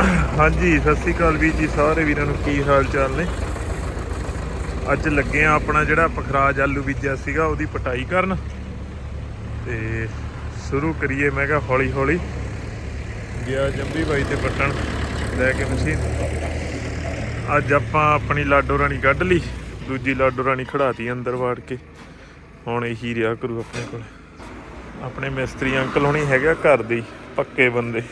ਹਾਂਜੀ, ਸਤਿ ਸ੍ਰੀ ਅਕਾਲ ਵੀਰ ਜੀ, ਸਾਰੇ ਵੀਰਾਂ ਨੂੰ ਕੀ ਹਾਲ ਚਾਲ ਨੇ? ਅੱਜ ਲੱਗੇ ਆ ਆਪਣਾ ਜਿਹੜਾ ਪਖਰਾਜ ਆਲੂ ਬੀਜਿਆ ਸੀਗਾ, ਉਹਦੀ ਪਟਾਈ ਕਰਨ। ਤੇ ਸ਼ੁਰੂ ਕਰੀਏ ਮੈਂ ਕਿਹਾ ਹੌਲੀ ਹੌਲੀ ਗਿਆ ਜੰਬੀ ਬਾਈ ਤੇ ਪੱਟਣ ਲੈ ਕੇ ਮਸ਼ੀਨ। ਅੱਜ ਆਪਾਂ ਆਪਣੀ ਲਾਡੋ ਰਾਣੀ ਕੱਢ ਲਈ, ਦੂਜੀ ਲਾਡੋ ਰਾਣੀ ਖੜਾਤੀ ਅੰਦਰ ਵਾੜ ਕੇ। ਹੁਣ ਇਹੀ ਰਿਹਾ ਕਰੂ ਆਪਣੇ ਕੋਲ। ਆਪਣੇ ਮਿਸਤਰੀ ਅੰਕਲ ਹੁਣੀ ਹੈਗਾ ਘਰ ਦੇ ਪੱਕੇ ਬੰਦੇ।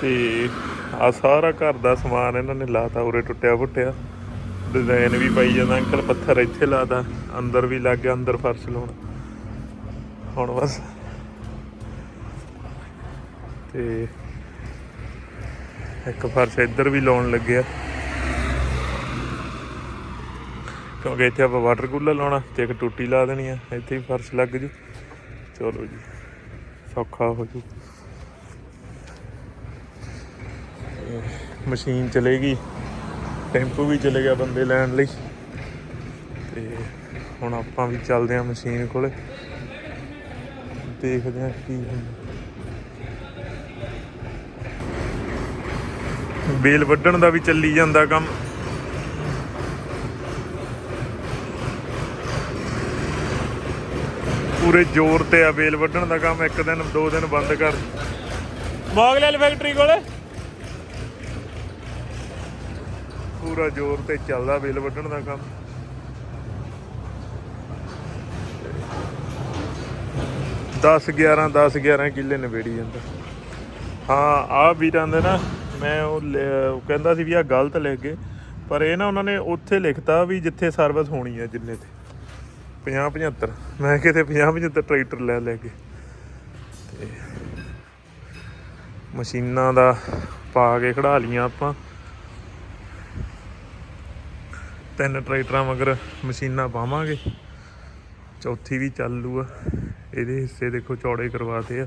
ਤੇ ਆ ਸਾਰਾ ਘਰ ਦਾ ਸਮਾਨ ਇਹਨਾਂ ਨੇ ਲਾਤਾ, ਉਰੇ ਟੁੱਟਿਆ ਫੁੱਟਿਆ। ਡਿਜ਼ਾਈਨ ਵੀ ਪਾਈ ਜਾਂਦਾ, ਅੰਕਲ ਪੱਥਰ ਇੱਥੇ ਲਾਤਾ, ਅੰਦਰ ਵੀ ਲੱਗ ਗਿਆ, ਅੰਦਰ ਫਰਸ਼ ਲਾਉਣ। ਹੁਣ ਬਸ। ਤੇ ਇੱਕ ਫਰਸ਼ ਇੱਧਰ ਵੀ ਲਾਉਣ ਲੱਗਿਆ। ਕਿਉਂਕਿ ਇੱਥੇ ਆਪਾਂ ਵਾਟਰ ਕੂਲਰ ਲਾਉਣਾ, ਤੇ ਇੱਕ ਟੂਟੀ ਲਾ ਦੇਣੀ ਆ, ਇੱਥੇ ਹੀ ਫਰਸ਼ ਲੱਗ ਜੂ। ਚਲੋ ਜੀ, ਸੌਖਾ ਹੋ ਜੂ। ਮਸ਼ੀਨ ਚਲੇਗੀ, ਟੈਂਪੂ ਵੀ ਚਲੇ ਗਿਆ ਬੰਦੇ ਲੈਣ ਲਈ। ਤੇ ਹੁਣ ਆਪਾਂ ਵੀ ਚੱਲਦੇ ਹਾਂ ਮਸ਼ੀਨ ਕੋਲੇ। ਦੇਖਦੇ ਹਾਂ ਕੀ ਹੁੰਦਾ। ਬੇਲ ਵੱਢਣ ਦਾ ਵੀ ਚੱਲੀ ਜਾਂਦਾ ਕੰਮ। ਪੂਰੇ ਜ਼ੋਰ ਤੇ ਆ ਬੇਲ ਵੱਢਣ ਦਾ ਕੰਮ, ਇੱਕ ਦਿਨ, ਦੋ ਦਿਨ ਬੰਦ ਕਰ। ਮੋਗਲੈਲ ਫੈਕਟਰੀ ਕੋਲੇ। ਪੂਰਾ ਜ਼ੋਰ ਤੇ ਚੱਲਦਾ ਬੇਲ ਵੱਢਣ ਦਾ ਕੰਮ। ਦਸ 11 10 11 ਕਿੱਲੇ ਨਵੇੜੀ ਜਾਂਦਾ। ਹਾਂ ਆ ਵੀਰਾਂ ਦੇ ਨਾ, ਮੈਂ ਉਹ ਉਹ ਕਹਿੰਦਾ ਸੀ ਵੀ ਆ ਗਲਤ ਲਿਖ ਗਏ। ਪਰ ਇਹ ਨਾ ਉਹਨਾਂ ਨੇ ਉੱਥੇ ਲਿਖਤਾ ਵੀ ਜਿੱਥੇ ਸਰਵਿਸ ਹੋਣੀ ਹੈ ਜਿੰਨੇ ਤੇ। 50 75 ਮੈਂ ਕਿਤੇ 50 75 ਟਰੈਕਟਰ ਲੈ ਲੈ ਕੇ। ਤੇ ਮਸ਼ੀਨਾਂ ਦਾ ਪਾ ਕੇ ਖੜਾ ਲੀਆਂ ਆਪਾਂ। ਤਿੰਨ ਟਰੈਕਟਰਾਂ ਮਗਰ ਮਸ਼ੀਨਾਂ ਪਾਵਾਂਗੇ। ਚੌਥੀ ਵੀ ਚੱਲੂ ਆ। ਇਹਦੇ ਹਿੱਸੇ ਦੇਖੋ ਚੌੜੇ ਕਰਵਾਤੇ ਆ।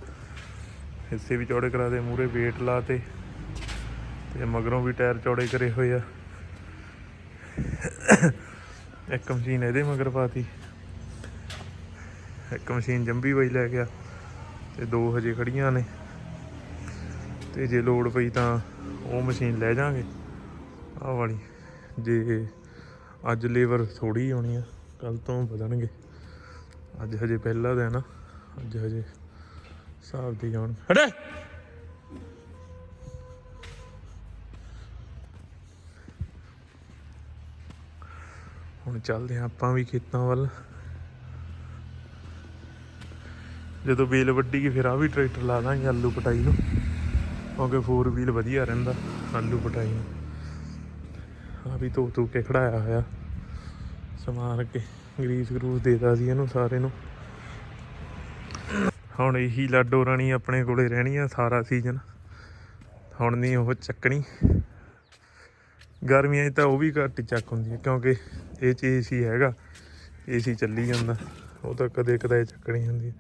ਹਿੱਸੇ ਵੀ ਚੌੜੇ ਕਰਾਤੇ ਮੂਰੇ ਵੇਟ ਲਾਤੇ। ਤੇ ਮਗਰੋਂ ਵੀ ਟਾਇਰ ਚੌੜੇ ਕਰੇ ਹੋਏ ਆ। ਇੱਕ ਮਸ਼ੀਨ ਇਹਦੇ ਮਗਰ ਪਾਤੀ। ਇੱਕ ਮਸ਼ੀਨ ਜੰਬੀ ਬਾਈ ਲੈ ਗਿਆ। ਤੇ ਦੋ ਹਜੇ ਖੜੀਆਂ ਨੇ। ਤੇ ਜੇ ਲੋੜ ਪਈ ਤਾਂ ਉਹ ਮਸ਼ੀਨ ਲੈ ਜਾਾਂਗੇ। ਆਹ ਵਾਲੀ, ਜੇ ਅੱਜ ਲੇਬਰ ਥੋੜੀ ਹੋਣੀ ਆ ਕੱਲ ਤੋਂ ਵਧਣਗੇ। ਅੱਜ ਹਜੇ ਪਹਿਲਾ ਦਿਨ ਆ, ਅੱਜ ਹਜੇ ਹਿਸਾਬ ਦੀ ਜਾਣ ਹਟੇ! ਹੁਣ ਚੱਲਦੇ ਹਾਂ ਆਪਾਂ ਵੀ ਖੇਤਾਂ ਵੱਲ। ਜਦੋਂ ਬੇਲ ਵੱਡੀ ਗਈ ਫਿਰ ਆ ਵੀ ਟਰੈਕਟਰ ਲਾ ਦਾਂਗੇ ਆਲੂ ਪਟਾਈ ਨੂੰ, ਕਿਉਂਕਿ 4 ਵੀਲ ਵਧੀਆ ਰਹਿੰਦਾ, ਆਲੂ ਪਟਾਈ ਨੂੰ। ਆ ਵੀ ਧੋ ਧੋ ਕੇ ਖੜਾਇਆ ਹੋਇਆ। ਸਮਾਨ ਕੇ ਗਰੀਸ ਗਰੂਸ ਦੇਤਾ ਸੀ ਇਹਨੂੰ ਸਾਰੇ ਨੂੰ। ਹੁਣ ਇਹੀ ਲਾਡੋ ਰਾਣੀ ਆਪਣੇ ਕੋਲੇ ਰਹਿਣੀ ਆ ਸਾਰਾ ਸੀਜ਼ਨ ਹੁਣ ਨਹੀਂ ਉਹ ਚੱਕਣੀ। ਗਰਮੀਆਂ 'ਚ ਤਾਂ ਉਹ ਵੀ ਘੱਟ ਹੀ ਚੱਕ ਹੁੰਦੀ ਹੈ ਕਿਉਂਕਿ ਇਹ ਚ ਏਸੀ ਹੈਗਾ ਏਸੀ ਚੱਲੀ ਜਾਂਦਾ। ਉਹ ਤਾਂ ਕਦੇ ਕਦੇ ਚੱਕਣੀ ਹੁੰਦੀ ਹੈ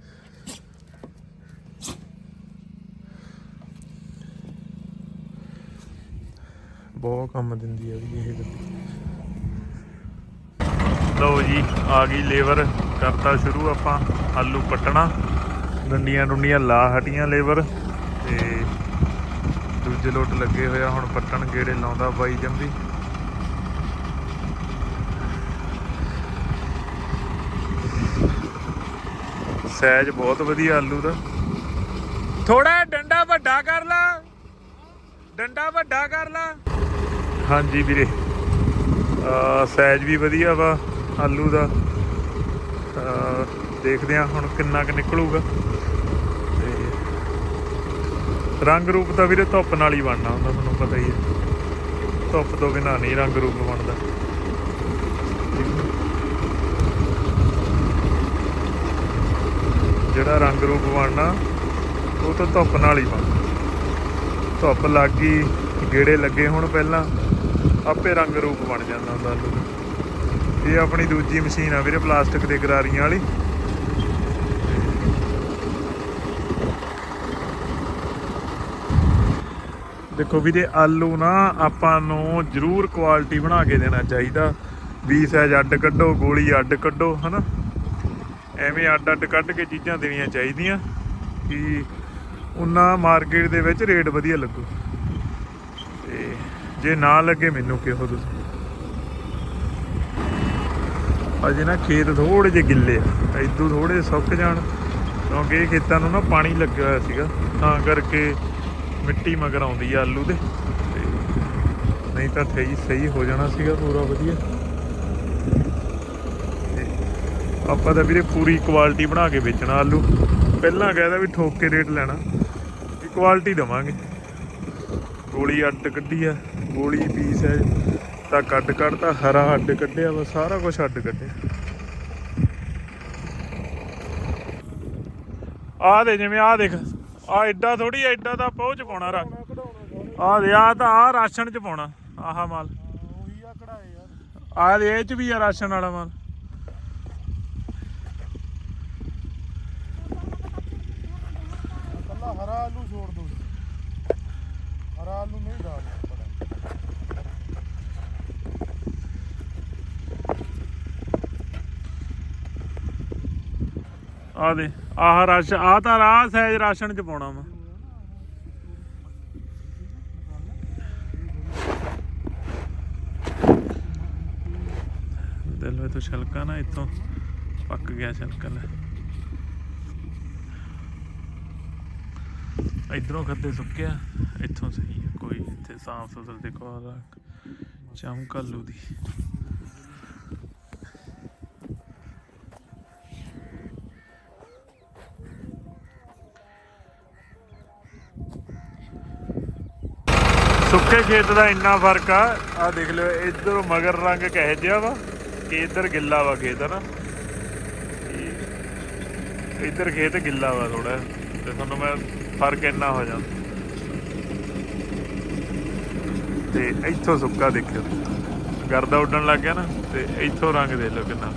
ਬਹੁਤ ਕੰਮ ਦਿੰਦੀ ਹੈ ਵੀ ਇਹ ਗੱਡੀ। ਲਓ ਜੀ, ਆ ਗਈ ਲੇਬਰ। ਕਰਤਾ ਸ਼ੁਰੂ ਆਪਾਂ ਆਲੂ ਪੱਟਣਾ। ਡੰਡੀਆਂ ਡੁੰਡੀਆਂ ਲਾ ਹਟੀਆਂ ਲੇਬਰ ਤੇ ਦੂਜੇ ਲੋਟ ਲੱਗੇ ਹੋਇਆ ਹੁਣ ਪੱਟਣ ਗੇੜੇ ਲਾਉਂਦਾ ਬਾਈ ਜੰਬੀ। ਸਾਈਜ਼ ਬਹੁਤ ਵਧੀਆ ਆਲੂ ਦਾ। ਥੋੜਾ ਡੰਡਾ ਵੱਡਾ ਕਰ ਲਾ। ਡੰਡਾ ਵੱਡਾ ਕਰ ਲਾ। ਹਾਂਜੀ ਵੀਰੇ। ਆ, ਸਾਈਜ਼ ਵੀ ਵਧੀਆ ਵਾ, ਆਲੂ ਦਾ। ਦੇਖਦੇ ਆ ਹੁਣ ਕਿੰਨਾ ਕੁ ਨਿਕਲੂਗਾ। ਤੇ ਰੰਗ ਰੂਪ ਤਾਂ ਵੀਰੇ ਧੁੱਪ ਨਾਲ ਹੀ ਬਣਨਾ ਹੁੰਦਾ, ਤੁਹਾਨੂੰ ਪਤਾ ਹੀ ਹੈ। ਧੁੱਪ ਤੋਂ ਬਿਨਾਂ ਨਹੀਂ ਰੰਗ ਰੂਪ ਬਣਦਾ। ਜਿਹੜਾ ਰੰਗ ਰੂਪ ਬਣਨਾ, ਉਹ ਤਾਂ ਧੁੱਪ ਨਾਲ ਹੀ ਬਣਦਾ। ਧੁੱਪ ਲੱਗ ਗਈ, ਗੇੜੇ ਲੱਗੇ ਹੁਣ ਪਹਿਲਾਂ। ਆਪੇ ਰੰਗ ਰੂਪ ਬਣ ਜਾਂਦਾ ਹੁੰਦਾ। ਆਲੂ ਇਹ ਆਪਣੀ ਦੂਜੀ ਮਸ਼ੀਨ ਆ ਵੀਰੇ, ਪਲਾਸਟਿਕ ਦੇ ਗਰਾਰੀਆਂ ਵਾਲੀ। ਦੇਖੋ ਵੀਰੇ, ਆਲੂ ਨਾ ਆਪਾਂ ਨੂੰ ਜ਼ਰੂਰ ਕੁਆਲਿਟੀ ਬਣਾ ਕੇ ਦੇਣਾ ਚਾਹੀਦਾ। ਵੀ ਸਾਈਜ਼ ਅੱਡ ਕੱਢੋ, ਗੋਲੀ ਅੱਡ ਕੱਢੋ, ਹਨਾ? ਐਵੇਂ ਅੱਡ ਅੱਡ ਕੱਢ ਕੇ ਚੀਜ਼ਾਂ ਦੇਣੀਆਂ ਚਾਹੀਦੀਆਂ ਕਿ ਉਹਨਾਂ ਮਾਰਕੀਟ ਦੇ ਵਿੱਚ ਰੇਟ ਵਧੀਆ ਲੱਗੂ। ਜੇ ਨਾ ਲੱਗੇ ਮੈਨੂੰ ਕਿਹੋ ਤੁਸੀਂ? ਅਜੇ ਨਾ ਖੇਤ ਥੋੜੇ ਜਿਹੇ ਗਿੱਲੇ ਆ। ਇਦੋਂ ਥੋੜੇ ਜਿਹੇ ਸੁੱਕ ਜਾਣ। ਕਿਉਂਕਿ ਇਹ ਖੇਤਾਂ ਨੂੰ ਨਾ ਪਾਣੀ ਲੱਗਿਆ ਹੋਇਆ ਸੀਗਾ। ਤਾਂ ਕਰਕੇ ਮਿੱਟੀ ਮਗਰ ਆਉਂਦੀ ਆ ਆਲੂ ਦੇ। ਤੇ ਨਹੀਂ ਤਾਂ ਸਹੀ ਸਹੀ ਹੋ ਜਾਣਾ ਸੀਗਾ ਪੂਰਾ ਵਧੀਆ। ਤੇ ਆਪਾਂ ਤਾਂ ਵੀਰੇ ਪੂਰੀ ਕੁਆਲਿਟੀ ਬਣਾ ਕੇ ਵੇਚਣਾ ਆਲੂ। ਪਹਿਲਾਂ ਕਹਿਦਾ ਵੀ ਠੋਕ ਕੇ ਰੇਟ ਲੈਣਾ। ਵੀ ਕੁਆਲਿਟੀ ਦਵਾਂਗੇ। ਗੋਲੀ ਅੱਟ ਕੱਢੀ ਆ। ਗੋਲੀ ਪੀਸ ਹੈ। ਤਾਂ ਕੱਢ ਕੱਢਤਾ ਹਰਾ ਅੱਡ ਕੱਢਿਆ ਵਾ, ਸਾਰਾ ਕੁਝ ਅੱਡ ਕੱਢਿਆ। ਆ ਦੇ ਜਿਵੇਂ ਆ ਦੇਖ ਆ ਐਡਾ ਥੋੜੀ ਐਡਾ ਤਾਂ ਪਹੁੰਚ ਪਾਉਣਾ ਰੰਗ ਆ ਦੇ ਆ ਤਾਂ ਆ ਰਾਸ਼ਨ ਚ ਪਾਉਣਾ, ਆਹ ਮਾਲ। ਉਹੀ ਆ ਕਢਾਏ ਯਾਰ ਆ ਦੇ, ਇਹ ਚ ਵੀ ਆ ਰਾਸ਼ਨ ਵਾਲਾ ਮਾਲ। ਕੱਲਾ ਹਰਾ ਆਲੂ ਛੋੜ ਦੋ। ਹਰਾ ਆਲੂ ਨਹੀਂ ਡਾਲਣਾ ਆ ਦੇ, ਆਹ ਰਾਸ਼ਨ ਆ ਤਾਂ ਰਾਹ ਸਹਿਜ ਰਾਸ਼ਨ ਚ ਪਾਉਣਾ ਵਾ। ਦਿਲ ਵੇ ਛਲਕਾ ਨਾ ਇੱਥੋਂ ਪੱਕ ਗਿਆ ਛਲਕਾ ਲੈ। ਇਧਰੋਂ ਖੱਦੇ ਸੁੱਕਿਆ, ਇੱਥੋਂ ਸਹੀ ਕੋਈ ਇੱਥੇ ਸਾਫ਼ ਸੁਥਰਾ ਦੇਖੋ ਆ ਚਮਕ ਆਲੂ ਦੀ। ਸੁੱਕੇ ਖੇਤ ਦਾ ਇੰਨਾ ਫ਼ਰਕ ਆ? ਆ ਦੇਖ ਲਿਓ, ਇੱਧਰ ਮਗਰ ਰੰਗ ਕਹਿ ਜਿਆ ਵਾ ਕਿ ਇੱਧਰ ਗਿੱਲਾ ਵਾ ਖੇਤ ਨਾ? ਇੱਧਰ ਖੇਤ ਗਿੱਲਾ ਵਾ ਥੋੜਾ ਤੇ ਤੁਹਾਨੂੰ ਮੈਂ ਫ਼ਰਕ ਇੰਨਾ ਹੋ ਜਾਂਦਾ। ਤੇ ਇੱਥੋਂ ਸੁੱਕਾ ਦੇਖਿਓ। ਗਰਦਾ ਉੱਡਣ ਲੱਗ ਗਿਆ ਨਾ, ਤੇ ਇੱਥੋਂ ਰੰਗ ਦੇ ਲਓ ਕਿੰਨਾ।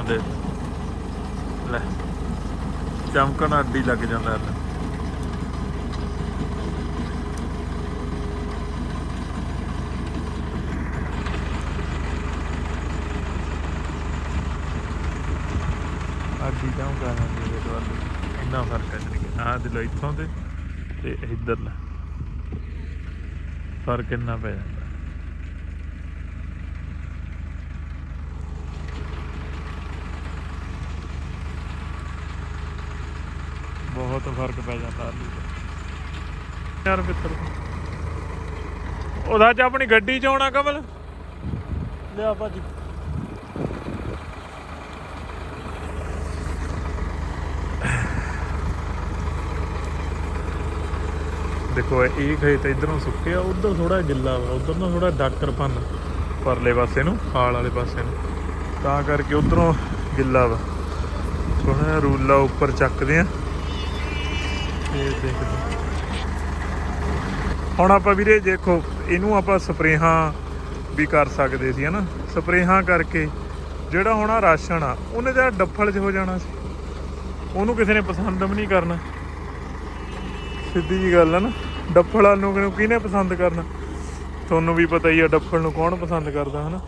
ਆ ਲੈ, ਚਮਕਣ ਅੱਡੀ ਲੱਗ ਜਾਂਦਾ। ਹੈ ਅੱਡੀ ਤਾਂ ਗਾਣਾ ਦੇ ਵੱਲ। ਇੰਨਾ ਫ਼ਰਕ ਹੈ ਜਾਣੀ ਆਹ ਦੇ ਲੋ ਇੱਥੋਂ ਤੇ ਤੇ ਇੱਧਰ ਲੈ। ਫ਼ਰਕ ਇੰਨਾ ਪੈ ਜਾਂਦਾ। ਬਹੁਤ ਫ਼ਰਕ ਪੈ ਜਾਂਦਾ ਆਲੂ ਦਾ ਯਾਰ ਮਿੱਤਰ, ਉਹਦਾ ਚ ਆਪਣੀ ਗੱਡੀ ਚ ਆਉਣਾ ਕਮਲ? ਲਿਆ ਭਾਜੀ। ਦੇਖੋ, ਇਹ ਖੇਤ ਇਧਰੋਂ ਸੁੱਕਿਆ ਉਧਰ ਥੋੜਾ ਗਿੱਲਾ ਵਾ, ਉਧਰ ਨਾ ਥੋੜਾ ਡਾਕਰ ਪੰਨ ਪਰਲੇ ਪਾਸੇ ਨੂੰ ਖਾਲ ਵਾਲੇ ਪਾਸੇ ਨੂੰ। ਤਾਂ ਕਰਕੇ ਉਧਰੋਂ ਗਿੱਲਾ ਵਾ। ਸੋਹਣਾ ਰੂਲਾ ਉੱਪਰ ਚੱਕਦੇ ਆ। ਇਹ ਦੇਖਦੇ ਹੁਣ ਆਪਾਂ ਵੀਰੇ, ਦੇਖੋ, ਇਹਨੂੰ ਆਪਾਂ ਸਪਰੇਹਾਂ ਵੀ ਕਰ ਸਕਦੇ ਸੀ, ਹਨਾ? ਸਪਰੇਹਾਂ ਕਰਕੇ ਜਿਹੜਾ ਹੁਣ ਆਹ ਰਾਸ਼ਨ ਆ, ਉਹਨੇ ਤਾਂ ਡੱਫਲ 'ਚ ਹੋ ਜਾਣਾ ਸੀ। ਉਹਨੂੰ ਕਿਸੇ ਨੇ ਪਸੰਦ ਵੀ ਨਹੀਂ ਕਰਨਾ। ਸਿੱਧੀ ਜੀ ਗੱਲ ਹੈ ਨਾ, ਡੱਫਲਾਂ ਨੂੰ ਕਿਹਨੂੰ ਕਿਹਨੇ ਪਸੰਦ ਕਰਨਾ? ਤੁਹਾਨੂੰ ਵੀ ਪਤਾ ਹੀ ਆ ਡੱਫਲ ਨੂੰ ਕੌਣ ਪਸੰਦ ਕਰਦਾ, ਹਨਾ?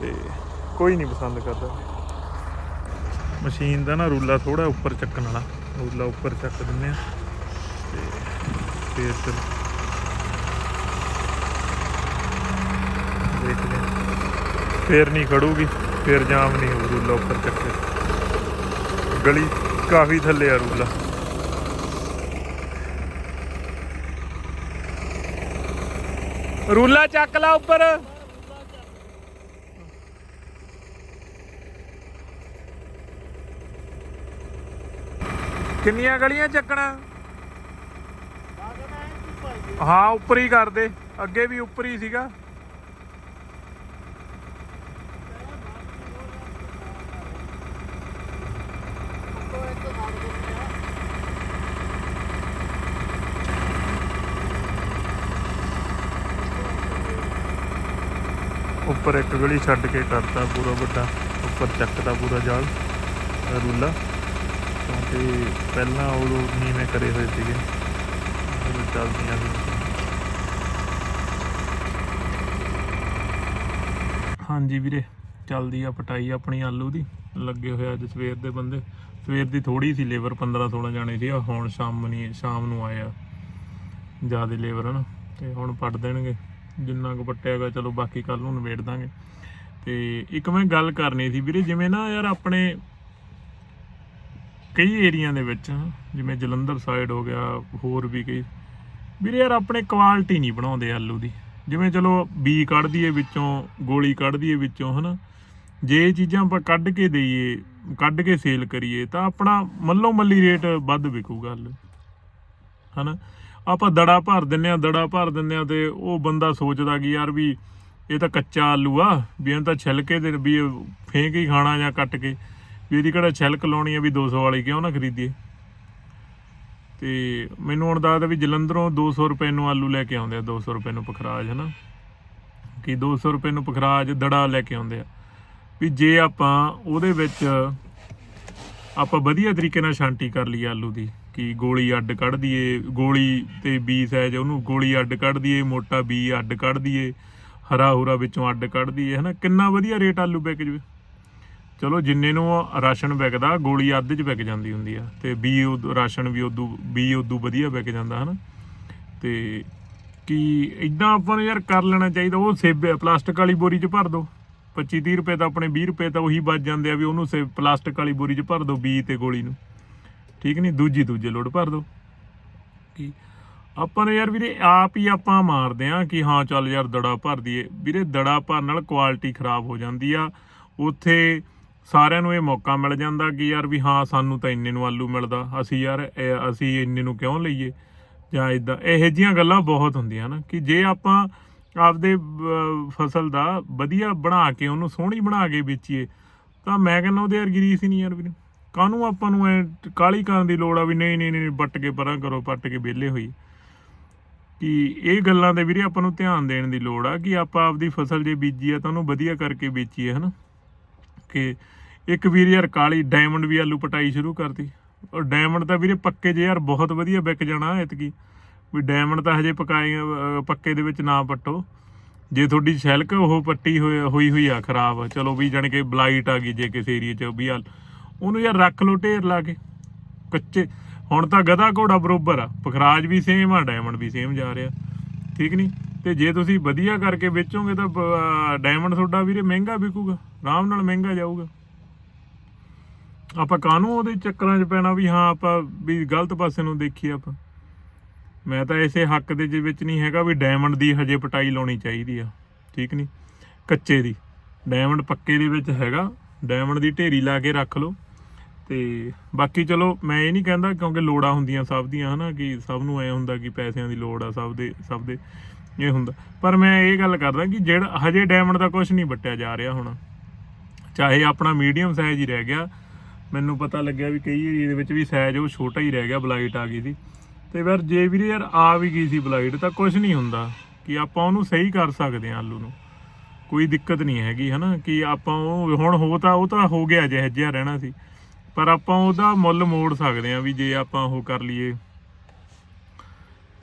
ਤੇ ਕੋਈ ਨਹੀਂ ਪਸੰਦ ਕਰਦਾ। ਮਸ਼ੀਨ ਦਾ ਨਾ ਰੂਲਾ ਥੋੜਾ ਉੱਪਰ ਚੱਕਣ ਵਾਲਾ, ਰੂਲਾ ਉੱਪਰ ਚੱਕ ਦਿੰਨੇ ਆ। ਤੇ ਫੇਰ ਚਲ ਦੇਖਦੇ ਫੇਰ ਨਹੀਂ ਖੜੂਗੀ, ਫੇਰ ਜਾਮ ਨਹੀਂ ਹੋਊ ਰੂਲਾ ਉੱਪਰ ਚੱਕੇ। ਗਲੀ ਕਾਫੀ ਥੱਲੇ ਆ ਰੂਲਾ। ਰੂਲਾ ਚੱਕ ਲਾ ਉੱਪਰ। ਕਿੰਨੀਆਂ ਗਲੀਆਂ ਚੱਕਣਾ? ਹਾਂ, ਉੱਪਰ ਹੀ ਕਰਦੇ ਅੱਗੇ ਵੀ ਉੱਪਰ ਹੀ ਸੀਗਾ। ਉੱਪਰ ਇੱਕ ਗਲੀ ਛੱਡ ਕੇ ਕਰਤਾ ਪੂਰਾ ਵੱਡਾ, ਉੱਪਰ ਚੱਕਦਾ ਪੂਰਾ ਜਾਲ, ਰੂਲਾ। ਕਿਉਂਕਿ ਪਹਿਲਾਂ ਉਹ ਨੀਵੇਂ ਕਰੇ ਹੋਏ ਸੀਗੇ। ਉਹ ਚੱਲਦੀਆਂ ਸੀ। ਹਾਂਜੀ ਵੀਰੇ, ਚੱਲਦੀ ਆ ਪਟਾਈ ਆਪਣੀ ਆਲੂ ਦੀ। ਲੱਗੇ ਹੋਏ ਅੱਜ ਸਵੇਰ ਦੇ ਬੰਦੇ। ਸਵੇਰ ਦੀ ਥੋੜੀ ਸੀ ਲੇਬਰ 15 16 ਜਾਣੇ ਸੀ। ਆ ਹੁਣ ਸ਼ਾਮ ਨਹੀਂ ਸ਼ਾਮ ਨੂੰ ਆਇਆ ਜ਼ਿਆਦਾ ਲੇਬਰ ਹਨ ਤੇ ਹੁਣ ਪੱਟ ਦੇਣਗੇ। ਜਿੰਨਾ ਕੁ ਪੱਟਿਆਗਾ ਚਲੋ ਬਾਕੀ ਕੱਲ ਨੂੰ ਨਿਬੇੜ ਦਾਂਗੇ। ਤੇ ਇੱਕ ਮੈਂ ਗੱਲ ਕਰਨੀ ਸੀ ਵੀਰੇ, ਜਿਵੇਂ ਨਾ ਯਾਰ ਆਪਣੇ ਕਈ ਏਰੀਆ ਦੇ ਵਿੱਚ, ਜਿਵੇਂ ਜਲੰਧਰ ਸਾਈਡ ਹੋ ਗਿਆ, ਹੋਰ ਵੀ ਕਈ, ਵੀਰੇ ਯਾਰ ਆਪਣੇ ਕੁਆਲਿਟੀ ਨਹੀਂ ਬਣਾਉਂਦੇ ਆਲੂ ਦੀ। ਜਿਵੇਂ ਚਲੋ ਬੀ ਕੱਢ ਦਈਏ ਵਿੱਚੋਂ, ਗੋਲੀ ਕੱਢ ਦਈਏ ਵਿੱਚੋਂ, ਹਨਾ। ਜੇ ਇਹ ਚੀਜ਼ਾਂ ਆਪਾਂ ਕੱਢ ਕੇ ਦਈਏ, ਕੱਢ ਕੇ ਸੇਲ ਕਰੀਏ, ਤਾਂ ਆਪਣਾ ਮੱਲੋ ਮੱਲੀ ਰੇਟ ਵੱਧ ਵਿਕੂਗਾ ਆਲੂ ਹਨਾ। ਆਪਾਂ ਦੜਾ ਭਰ ਦਿੰਨੇ ਆ ਦੜਾ ਭਰ ਦਿੰਨੇ ਆ ਤੇ ਉਹ ਬੰਦਾ ਸੋਚਦਾ ਕਿ ਯਾਰ ਵੀ ਇਹ ਤਾਂ ਕੱਚਾ ਆਲੂ ਆ, ਵੀ ਇਹਨੂੰ ਤਾਂ ਛਿਲਕੇ ਦੇ ਵੀ ਇਹ ਫੇਂਕ ਹੀ ਖਾਣਾ ਜਾਂ ਕੱਟ ਕੇ, ਵੀ ਇਹਦੀ ਕਿਹੜਾ ਛਿਲਕ ਲਾਉਣੀ ਆ ਵੀ 200 ਵਾਲੀ ਕਿਉਂ ਨਾ ਖਰੀਦੀਏ। ਤੇ ਮੈਨੂੰ ਹੁਣ ਦੱਸਦਾ ਵੀ ਜਲੰਧਰੋਂ 200 ਰੁਪਏ ਨੂੰ ਆਲੂ ਲੈ ਕੇ ਆਉਂਦੇ ਆ 200 ਰੁਪਏ ਨੂੰ ਪਖਰਾਜ, ਹਨਾ? ਕਿ 200 ਰੁਪਏ ਨੂੰ ਪਖਰਾਜ ਦੜਾ ਲੈ ਕੇ ਆਉਂਦੇ ਆ। ਵੀ ਜੇ ਆਪਾਂ ਉਹਦੇ ਵਿੱਚ ਆਪਾਂ ਵਧੀਆ ਤਰੀਕੇ ਨਾਲ ਛਾਂਟੀ ਕਰ ਲਈ ਆਲੂ ਦੀ ਕਿ ਗੋਲੀ ਅੱਡ ਕੱਢ ਦਈਏ, ਗੋਲੀ ਤੇ ਬੀ ਸਾਈਜ਼ ਉਹਨੂੰ ਗੋਲੀ ਅੱਡ ਕੱਢ ਦਈਏ, ਮੋਟਾ ਬੀ ਅੱਡ ਕੱਢ ਦਈਏ, ਹਰਾ ਹੁਰਾ ਵਿੱਚੋਂ ਅੱਡ ਕੱਢ ਦਈਏ, ਹਨਾ? ਕਿੰਨਾ ਵਧੀਆ ਰੇਟ ਆਲੂ ਵਿਕ ਜਵੇ। ਚਲੋ, ਜਿੰਨੇ ਨੂੰ ਰਾਸ਼ਨ ਵਿਕਦਾ, ਗੋਲੀ ਅੱਧ ਚ ਵਿਕ ਜਾਂਦੀ ਹੁੰਦੀ ਆ। ਤੇ ਬੀ ਉਦੋਂ- ਰਾਸ਼ਨ ਵੀ ਉਦੋਂ, ਬੀ ਉਦੋਂ ਵਧੀਆ ਵਿਕ ਜਾਂਦਾ, ਹਨਾ? ਤੇ ਕਿ ਇਦਾਂ ਆਪਾਂ ਨੂੰ ਯਾਰ ਕਰ ਲੈਣਾ ਚਾਹੀਦਾ, ਉਹ ਸੇਬ, ਪਲਾਸਟਿਕ ਵਾਲੀ ਬੋਰੀ ਚ ਭਰ ਦੋ। 25 30 ਰੁਪਏ ਤਾਂ ਆਪਣੇ 20 ਰੁਪਏ ਤਾਂ ਉਹੀ ਬਚ ਜਾਂਦੇ ਆ ਵੀ ਉਹਨੂੰ ਸੇ ਪਲਾਸਟਿਕ ਵਾਲੀ ਬੋਰੀ ਚ ਭਰ ਦੋ ਬੀ ਤੇ ਗੋਲੀ ਨੂੰ। ਠੀਕ ਨਹੀਂ? ਦੂਜੀ ਦੂਜੇ ਲੋਡ ਭਰ ਦੋ ਕੀ ਆਪਾਂ ਨੇ ਯਾਰ ਵੀਰੇ ਆਪ ਹੀ ਆਪਾਂ ਮਾਰਦੇ ਆ ਕਿ ਹਾਂ ਚੱਲ ਯਾਰ ਦੜਾ ਭਰ ਦਈਏ। ਵੀਰੇ ਦੜਾ ਭਰਨ ਨਾਲ ਕੁਆਲਿਟੀ ਖਰਾਬ ਹੋ ਜਾਂਦੀ ਆ। ਉੱਥੇ ਸਾਰਿਆਂ ਨੂੰ ਇਹ ਮੌਕਾ ਮਿਲ ਜਾਂਦਾ ਕਿ ਯਾਰ ਵੀ ਹਾਂ ਸਾਨੂੰ ਤਾਂ ਇੰਨੇ ਨੂੰ ਆਲੂ ਮਿਲਦਾ। ਅਸੀਂ ਯਾਰ ਅਸੀਂ ਇੰਨੇ ਨੂੰ ਕਿਉਂ ਲਈਏ? ਜਾਂ ਇਦਾਂ ਇਹੋ ਜਿਹੀਆਂ ਗੱਲਾਂ ਬਹੁਤ ਹੁੰਦੀਆਂ ਨਾ ਕਿ ਜੇ ਆਪਾਂ ਆਪਦੇ ਫਸਲ ਦਾ ਵਧੀਆ ਬਣਾ ਕੇ ਉਹਨੂੰ ਸੋਹਣੀ ਬਣਾ ਕੇ ਵੇਚੀਏ, ਤਾਂ ਮੈਂ ਕਹਿੰਦਾ ਉਹਦੇ ਯਾਰ ਗਰੀਸ ਹੀ ਨਹੀਂ ਯਾਰ ਵੀਰੇ। ਕਾਹਨੂੰ ਆਪਾਂ ਨੂੰ ਐ ਕਾਲੀ ਕਰਨ ਦੀ ਲੋੜ ਆ ਵੀ ਨਹੀਂ ਨਹੀਂ ਨਹੀਂ ਪੱਟ ਕੇ ਪਰਾਂ ਕਰੋ, ਪੱਟ ਕੇ ਵਿਹਲੇ ਹੋਈ। ਕਿ ਇਹ ਗੱਲਾਂ ਦੇ ਵੀਰੇ ਆਪਾਂ ਨੂੰ ਧਿਆਨ ਦੇਣ ਦੀ ਲੋੜ ਆ ਕਿ ਆਪਾਂ ਆਪਦੀ ਫਸਲ ਜੇ ਬੀਜੀ ਆ ਤਾਂ ਉਹਨੂੰ ਵਧੀਆ ਕਰਕੇ ਵੇਚੀਏ, ਹਨਾ? ਕਿ ਇੱਕ ਵੀਰ ਯਾਰ ਕਾਲੀ ਡਾਇਮੰਡ ਵੀ ਆਲੂ ਪਟਾਈ ਸ਼ੁਰੂ ਕਰਤੀ। ਔਰ ਡਾਇਮੰਡ ਤਾਂ ਵੀਰੇ ਪੱਕੇ ਜੇ ਯਾਰ ਬਹੁਤ ਵਧੀਆ ਵਿਕ ਜਾਣਾ ਇਤਕੀ ਵੀ ਡਾਇਮੰਡ ਤਾਂ ਹਜੇ ਪਕਾਏ ਪੱਕੇ ਦੇ ਵਿੱਚ ਨਾ ਪੱਟੋ। ਜੇ ਤੁਹਾਡੀ ਸ਼ੈਲਕ ਉਹ ਪੱਟੀ ਹੋਈ ਹੋਈ ਆ ਖਰਾਬ, ਚਲੋ ਵੀ ਜਾਣ ਕੇ ਬਲਾਈਟ ਆ ਗਈ ਜੇ ਕਿਸੇ ਏਰੀਏ 'ਚ, ਵੀ ਆ ਉਹਨੂੰ ਯਾਰ ਰੱਖ ਲੋ ਢੇਰ ਲਾ ਕੇ। ਕੱਚੇ, ਹੁਣ ਤਾਂ ਗਧਾ ਘੋੜਾ ਬਰੋਬਰ ਆ। ਪਖਰਾਜ ਵੀ ਸੇਮ ਆ ਡਾਇਮੰਡ ਵੀ ਸੇਮ ਜਾ ਰਿਹਾ। ਠੀਕ ਨਹੀਂ ਤੇ ਜੇ ਤੁਸੀਂ ਵਧੀਆ ਕਰਕੇ ਵੇਚੋਗੇ ਤਾਂ ਡਾਇਮੰਡ ਤੁਹਾਡਾ ਵੀਰੇ ਮਹਿੰਗਾ ਵਿਕੂਗਾ। ਆਰਾਮ ਨਾਲ ਮਹਿੰਗਾ ਜਾਊਗਾ। ਆਪਾਂ ਕਾਹਨੂੰ ਉਹਦੇ ਚੱਕਰਾਂ 'ਚ ਪੈਣਾ ਵੀ ਹਾਂ, ਆਪਾਂ ਵੀ ਗਲਤ ਪਾਸੇ ਨੂੰ ਦੇਖੀਏ ਆਪਾਂ। ਮੈਂ ਤਾਂ ਇਸੇ ਹੱਕ ਦੇ ਜੇ ਵਿੱਚ ਨਹੀਂ ਹੈਗਾ ਵੀ ਡਾਇਮੰਡ ਦੀ ਹਜੇ ਪਟਾਈ ਲਾਉਣੀ ਚਾਹੀਦੀ ਆ। ਠੀਕ ਨਹੀਂ ਕੱਚੇ ਦੀ। ਡਾਇਮੰਡ ਪੱਕੇ ਦੇ ਵਿੱਚ ਹੈਗਾ। ਡਾਇਮੰਡ ਦੀ ਢੇਰੀ ਲਾ ਕੇ ਰੱਖ ਲਓ। ਤੇ ਬਾਕੀ ਚਲੋ, ਮੈਂ ਇਹ ਨਹੀਂ ਕਹਿੰਦਾ ਕਿਉਂਕਿ ਲੋੜਾਂ ਹੁੰਦੀਆਂ ਸਭ ਦੀਆਂ, ਹਨਾ, ਕਿ ਸਭ ਨੂੰ ਐ ਹੁੰਦਾ ਕਿ ਪੈਸਿਆਂ ਦੀ ਲੋੜ ਆ, ਸਭ ਦੇ ਸਭ ਦੇ ਇਹ ਹੁੰਦਾ। ਪਰ ਮੈਂ ਇਹ ਗੱਲ ਕਰਦਾ ਕਿ ਜਿਹੜਾ ਹਜੇ ਡਾਇਮੰਡ ਦਾ ਕੁਝ ਨਹੀਂ ਵੱਟਿਆ ਜਾ ਰਿਹਾ ਹੁਣ। ਚਾਹੇ ਆਪਣਾ ਮੀਡੀਅਮ ਸਾਈਜ਼ ਹੀ ਰਹਿ ਗਿਆ, ਮੈਨੂੰ ਪਤਾ ਲੱਗਿਆ ਵੀ ਕਈ ਏਰੀਆ ਦੇ ਵਿੱਚ ਵੀ ਸਾਈਜ਼ ਉਹ ਛੋਟਾ ਹੀ ਰਹਿ ਗਿਆ ਬਲਾਈਟ ਆ ਗਈ ਸੀ ਤੇ ਫਿਰ ਜੇ ਵੀ ਯਾਰ ਆ ਵੀ ਗਈ ਸੀ ਬਲਾਈਟ ਤਾਂ ਕੁਝ ਨਹੀਂ ਹੁੰਦਾ ਕਿ ਆਪਾਂ ਉਹਨੂੰ ਸਹੀ ਕਰ ਸਕਦੇ ਹਾਂ ਆਲੂ ਨੂੰ। ਕੋਈ ਦਿੱਕਤ ਨਹੀਂ ਹੈਗੀ, ਹਨਾ, ਕਿ ਆਪਾਂ ਉਹ ਹੁਣ ਹੋ ਤਾਂ, ਉਹ ਤਾਂ ਹੋ ਗਿਆ, ਜਿਹੋ ਜਿਹਾ ਰਹਿਣਾ ਸੀ। ਪਰ ਆਪਾਂ ਉਹਦਾ ਮੁੱਲ ਮੋੜ ਸਕਦੇ ਹਾਂ ਵੀ ਜੇ ਆਪਾਂ ਉਹ ਕਰ ਲਈਏ,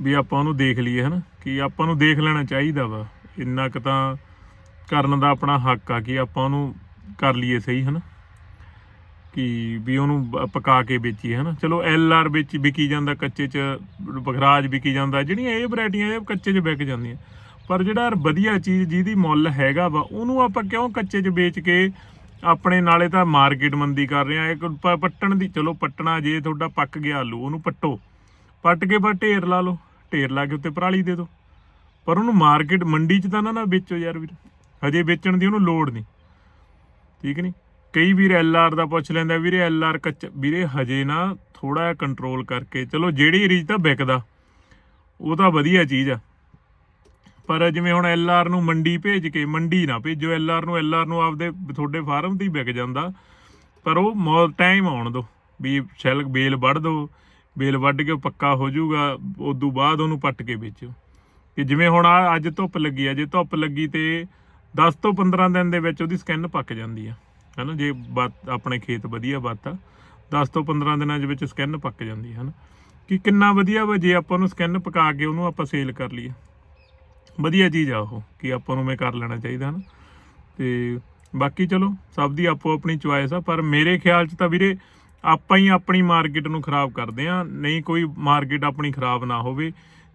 ਵੀ ਆਪਾਂ ਉਹਨੂੰ ਦੇਖ ਲਈਏ ਹਨਾ, ਕਿ ਆਪਾਂ ਨੂੰ ਦੇਖ ਲੈਣਾ ਚਾਹੀਦਾ ਵਾ। ਇੰਨਾ ਕੁ ਤਾਂ ਕਰਨ ਦਾ ਆਪਣਾ ਹੱਕ ਆ ਕਿ ਆਪਾਂ ਉਹਨੂੰ ਕਰ ਲਈਏ ਸਹੀ ਹਨਾ। ਕਿ ਵੀ ਉਹਨੂੰ ਪਕਾ ਕੇ ਵੇਚੀਏ ਹਨਾ। ਚਲੋ ਐਲ ਆਰ ਵਿੱਚ ਵਿਕੀ ਜਾਂਦਾ ਕੱਚੇ ਚ, ਬਖਰਾਜ ਵਿਕੀ ਜਾਂਦਾ, ਜਿਹੜੀਆਂ ਇਹ ਵੈਰਾਈਟੀਆਂ ਇਹ ਕੱਚੇ ਚ ਵਿਕ ਜਾਂਦੀਆਂ। ਪਰ ਜਿਹੜਾ ਵਧੀਆ ਚੀਜ਼ ਜਿਹਦੀ ਮੁੱਲ ਹੈਗਾ ਵਾ, ਉਹਨੂੰ ਆਪਾਂ ਕਿਉਂ ਕੱਚੇ ਚ ਵੇਚ ਕੇ ਆਪਣੇ ਨਾਲੇ ਤਾਂ ਮਾਰਕੀਟ ਮੰਦੀ ਕਰ ਰਿਹਾ ਇੱਕ ਪੱਟਣ ਦੀ, ਚਲੋ ਪੱਟਣਾ ਜੇ ਤੁਹਾਡਾ ਪੱਕ ਗਿਆ ਆਲੂ, ਉਹਨੂੰ ਪੱਟੋ। ਪੱਟ ਕੇ ਬਾ ਢੇਰ ਲਾ ਲਓ। ਢੇਰ ਲਾ ਕੇ ਉੱਤੇ ਪਰਾਲੀ ਦੇ ਦਿਓ। ਪਰ ਉਹਨੂੰ ਮਾਰਕੀਟ, ਮੰਡੀ 'ਚ ਤਾਂ ਨਾ ਨਾ ਵੇਚੋ ਯਾਰ ਵੀਰ। ਹਜੇ ਵੇਚਣ ਦੀ ਉਹਨੂੰ ਲੋੜ ਨਹੀਂ। ਠੀਕ ਨਹੀਂ? ਕਈ ਵੀਰ ਐਲ ਆਰ ਦਾ ਪੁੱਛ ਲੈਂਦਾ, ਵੀਰੇ ਐਲ ਆਰ ਕੱਚ, ਵੀਰੇ ਹਜੇ ਨਾ ਥੋੜਾ ਜਿਹਾ ਕੰਟਰੋਲ ਕਰਕੇ, ਚਲੋ ਜਿਹੜੀ ਰੀਜ ਤਾਂ ਵਿਕਦਾ, ਉਹ ਤਾਂ ਵਧੀਆ ਚੀਜ਼ ਆ। ਪਰ ਜਿਵੇਂ ਹੁਣ ਐਲ ਆਰ ਨੂੰ ਮੰਡੀ ਭੇਜ ਕੇ, ਮੰਡੀ ਨਾ ਭੇਜੋ ਐਲ ਆਰ ਨੂੰ ਐਲ ਆਰ ਨੂੰ ਆਪਦੇ ਤੁਹਾਡੇ ਫਾਰਮ ਤੇ ਹੀ ਵਿਕ ਜਾਂਦਾ। ਪਰ ਉਹ ਮੌਲ ਟਾਈਮ ਆਉਣ ਦੋ, ਵੀ ਸ਼ੈਲ ਬੇਲ ਵੱਢ ਦੋ, ਬੇਲ ਵੱਢ ਕੇ ਉਹ ਪੱਕਾ ਹੋ ਜਾਊਗਾ ਤੋਂ ਬਾਅਦ ਉਹਨੂੰ ਪੱਟ ਕੇ ਵੇਚੋ। ਕਿ ਜਿਵੇਂ ਹੁਣ ਆ, ਅੱਜ ਧੁੱਪ ਲੱਗੀ ਆ, ਜੇ ਧੁੱਪ ਲੱਗੀ ਤੇ 10 ਤੋਂ 15 ਦਿਨ ਦੇ ਵਿੱਚ ਉਹਦੀ ਸਕਿਨ ਪੱਕ ਜਾਂਦੀ ਆ। ਹਨਾ, ਜੇ ਬਾਤ, ਆਪਣੇ ਖੇਤ ਵਧੀਆ ਬਾਤ ਆ 10 ਤੋਂ 15 ਦਿਨਾਂ ਦੇ ਵਿੱਚ ਸਕਿਨ ਪੱਕ ਜਾਂਦੀ ਹੈ ਹਨਾ। ਕਿ ਕਿੰਨਾ ਵਧੀਆ ਵਾ, ਜੇ ਆਪਾਂ ਉਹਨੂੰ ਸਕਿਨ ਪਕਾ ਕੇ ਉਹਨੂੰ ਆਪਾਂ ਸੇਲ ਕਰ ਲਈਏ। ਵਧੀਆ ਚੀਜ਼ ਆ ਉਹ, ਕਿ ਆਪਾਂ ਨੂੰ ਮੈਂ ਕਰ ਲੈਣਾ ਚਾਹੀਦਾ ਹਨਾ। ਤੇ ਬਾਕੀ ਚਲੋ, ਸਭ ਦੀ ਆਪੋ ਆਪਣੀ ਚੁਆਇਸ ਆ, ਪਰ ਮੇਰੇ ਖਿਆਲ 'ਚ ਤਾਂ ਵੀਰੇ ਆਪਾਂ ਹੀ ਆਪਣੀ ਮਾਰਕੀਟ ਨੂੰ ਖਰਾਬ ਕਰਦੇ ਆ ਨਹੀਂ ਕੋਈ ਮਾਰਕੀਟ ਆਪਣੀ ਖਰਾਬ ਨਾ ਹੋਵੇ।